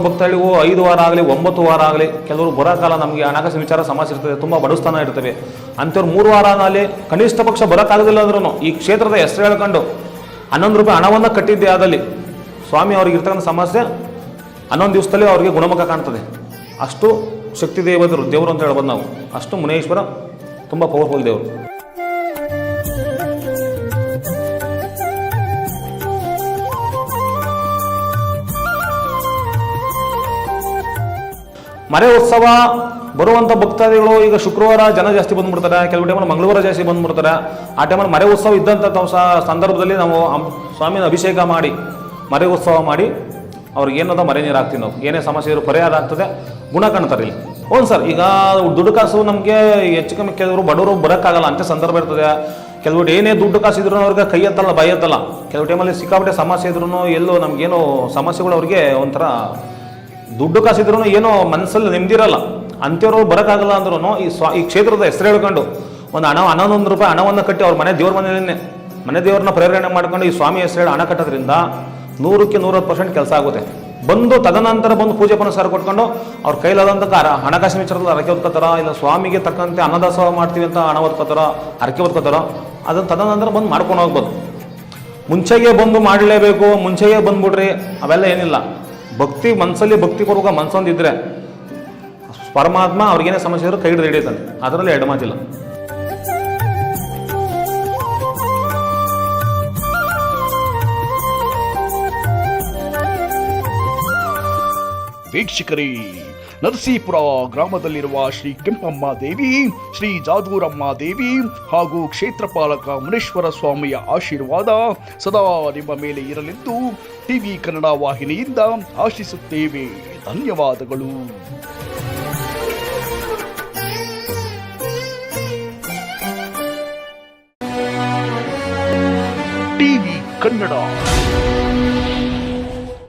ಓ ಐದು ವಾರ ಆಗಲಿ, ಒಂಬತ್ತು ವಾರ ಆಗಲಿ, ಕೆಲವರು ಬರೋ ಕಾಲ ನಮಗೆ ಹಣಕಾಸಿನ ವಿಚಾರ ಸಮಸ್ಯೆ ಇರ್ತದೆ, ತುಂಬ ಬಡಸ್ತಾನ ಇರ್ತವೆ. ಅಂಥವ್ರು ಮೂರು ವಾರನಲ್ಲಿ ಕನಿಷ್ಠ ಪಕ್ಷ ಬರೋಕ್ಕಾಗೋದಿಲ್ಲ ಅಂದ್ರೂ ಈ ಕ್ಷೇತ್ರದ ಹೆಸರು ಹೇಳ್ಕೊಂಡು ಹನ್ನೊಂದು ರೂಪಾಯಿ ಹಣವನ್ನು ಕಟ್ಟಿದ್ದೆ ಆದಲ್ಲಿ ಸ್ವಾಮಿ ಅವ್ರಿಗೆ ಇರ್ತಕ್ಕಂಥ ಸಮಸ್ಯೆ, ಹನ್ನೊಂದು ದಿವಸದಲ್ಲಿ ಅವರಿಗೆ ಗುಣಮುಖ ಕಾಣ್ತದೆ. ಅಷ್ಟು ಶಕ್ತಿ ದೇವದರು ದೇವರು ಅಂತ ಹೇಳ್ಬೋದು ನಾವು. ಅಷ್ಟು ಮುನೇಶ್ವರ, ತುಂಬ ಪವರ್ಫುಲ್ ದೇವರು. ಮರೆ ಉತ್ಸವ ಬರುವಂಥ ಭಕ್ತಾದಿಗಳು ಈಗ ಶುಕ್ರವಾರ ಜನ ಜಾಸ್ತಿ ಬಂದ್ಬಿಡ್ತಾರೆ, ಕೆಲವು ಟೈಮಲ್ಲಿ ಮಂಗಳವಾರ ಜಾಸ್ತಿ ಬಂದ್ಬಿಡ್ತಾರೆ. ಆ ಟೈಮಲ್ಲಿ ಮರೆ ಉತ್ಸವ ಇದ್ದಂಥ ಸಂದರ್ಭದಲ್ಲಿ ನಾವು ಸ್ವಾಮಿನ ಅಭಿಷೇಕ ಮಾಡಿ, ಮರೆ ಉತ್ಸವ ಮಾಡಿ ಅವ್ರಿಗೆ ಏನದ ಮರೆ ನೀರು ಹಾಕ್ತೀವಿ ನಾವು. ಏನೇ ಸಮಸ್ಯೆ ಇರೋ ಪರಿಹಾರ ಆಗ್ತದೆ, ಗುಣ ಕಾಣ್ತಾರೆ ಇಲ್ಲಿ. ಹ್ಞೂ ಸರ್, ಈಗ ದುಡ್ಡು ಕಾಸು ನಮಗೆ ಹೆಚ್ಚು ಕಮ್ಮಿ ಕೆಲವರು ಬಡವರು ಬರೋಕ್ಕಾಗಲ್ಲ, ಅಂತ ಸಂದರ್ಭ ಇರ್ತದೆ. ಕೆಲವು ಏನೇ ದುಡ್ಡು ಕಾಸು ಇದ್ರೂ ಅವ್ರಿಗೆ ಕೈ ಎತ್ತಲ್ಲ ಭಯ ಎತ್ತಲ್ಲ. ಕೆಲವು ಟೈಮಲ್ಲಿ ಸಿಕ್ಕಾಪಟ್ಟೆ ಸಮಸ್ಯೆ ಇದ್ರೂ ಎಲ್ಲೋ ನಮಗೇನು ಸಮಸ್ಯೆಗಳು ಅವ್ರಿಗೆ ಒಂಥರ ದುಡ್ಡು ಕಾಸಿದ್ರು ಏನೋ ಮನಸ್ಸಲ್ಲಿ ನೆಮ್ಮದಿರಲ್ಲ ಅಂಥವ್ರು ಬರೋಕ್ಕಾಗಲ್ಲ ಅಂದ್ರೂ ಈ ಸ್ವಾ, ಈ ಕ್ಷೇತ್ರದ ಹೆಸರು ಹೇಳ್ಕೊಂಡು ಒಂದು ಹಣ ಹನ್ನೊಂದು ರೂಪಾಯಿ ಹಣವನ್ನು ಕಟ್ಟಿ ಅವ್ರ ಮನೆ ದೇವ್ರ ಮನೆಯಲ್ಲೇ, ಮನೆ ದೇವ್ರನ್ನ ಪ್ರೇರಣೆ ಮಾಡ್ಕೊಂಡು ಈ ಸ್ವಾಮಿ ಹೆಸರು ಹಣ ಕಟ್ಟೋದ್ರಿಂದ ನೂರಕ್ಕೆ ನೂರತ್ತು ಪರ್ಸೆಂಟ್ ಕೆಲಸ ಆಗುತ್ತೆ. ಬಂದು ತದನಂತರ ಬಂದು ಪೂಜೆ ಪುನಸ್ಕಾರ ಕೊಟ್ಕೊಂಡು ಅವ್ರ ಕೈಲಾದಂಥ ಹಣಕಾಸಿನ ವಿಚಾರದಲ್ಲಿ ಅರಕೆ ಹೊತ್ಕೋತಾರ, ಇಲ್ಲ ಸ್ವಾಮಿಗೆ ತಕ್ಕಂತೆ ಅನ್ನದಾಸೋಹ ಮಾಡ್ತೀವಿ ಅಂತ ಹಣ ಹೊತ್ಕೋತಾರ ಅರಕೆ ಹೊತ್ಕೋತಾರ, ಅದನ್ನು ತದನಂತರ ಬಂದು ಮಾಡ್ಕೊಂಡು ಹೋಗ್ಬೋದು. ಮುಂಚೆಗೆ ಬಂದು ಮಾಡಲೇಬೇಕು, ಮುಂಚೆಗೆ ಬಂದ್ಬಿಡ್ರಿ, ಅವೆಲ್ಲ ಏನಿಲ್ಲ. ಭಕ್ತಿ ಮನಸ್ಸಲ್ಲಿ ಭಕ್ತಿ ಕೊಡುವಾಗ ಮನಸ್ಸೊಂದಿದ್ರೆ ಪರಮಾತ್ಮ ಅವ್ರಿಗೇನೇ ಸಮಸ್ಯೆ ಇದ್ರೂ ಕೈ ಹಿಡಿದು ಹಿಡಿತಾನೆ ಅದರಲ್ಲಿ ಎರಡು ಮಾತಿಲ್ಲ. ವೀಕ್ಷಕರೇ, ನರಸೀಪುರ ಗ್ರಾಮದಲ್ಲಿರುವ ಶ್ರೀ ಕೆಂಪಮ್ಮ ದೇವಿ, ಶ್ರೀ ಜಾದೂರಮ್ಮ ದೇವಿ ಹಾಗೂ ಕ್ಷೇತ್ರಪಾಲಕ ಮುನೇಶ್ವರ ಸ್ವಾಮಿಯ ಆಶೀರ್ವಾದ ಸದಾ ನಿಮ್ಮ ಮೇಲೆ ಇರಲೆಂದು ಟಿವಿ ಕನ್ನಡ ವಾಹಿನಿಯಿಂದ ಆಶಿಸುತ್ತೇವೆ. ಧನ್ಯವಾದಗಳು. ಟಿವಿ ಕನ್ನಡ.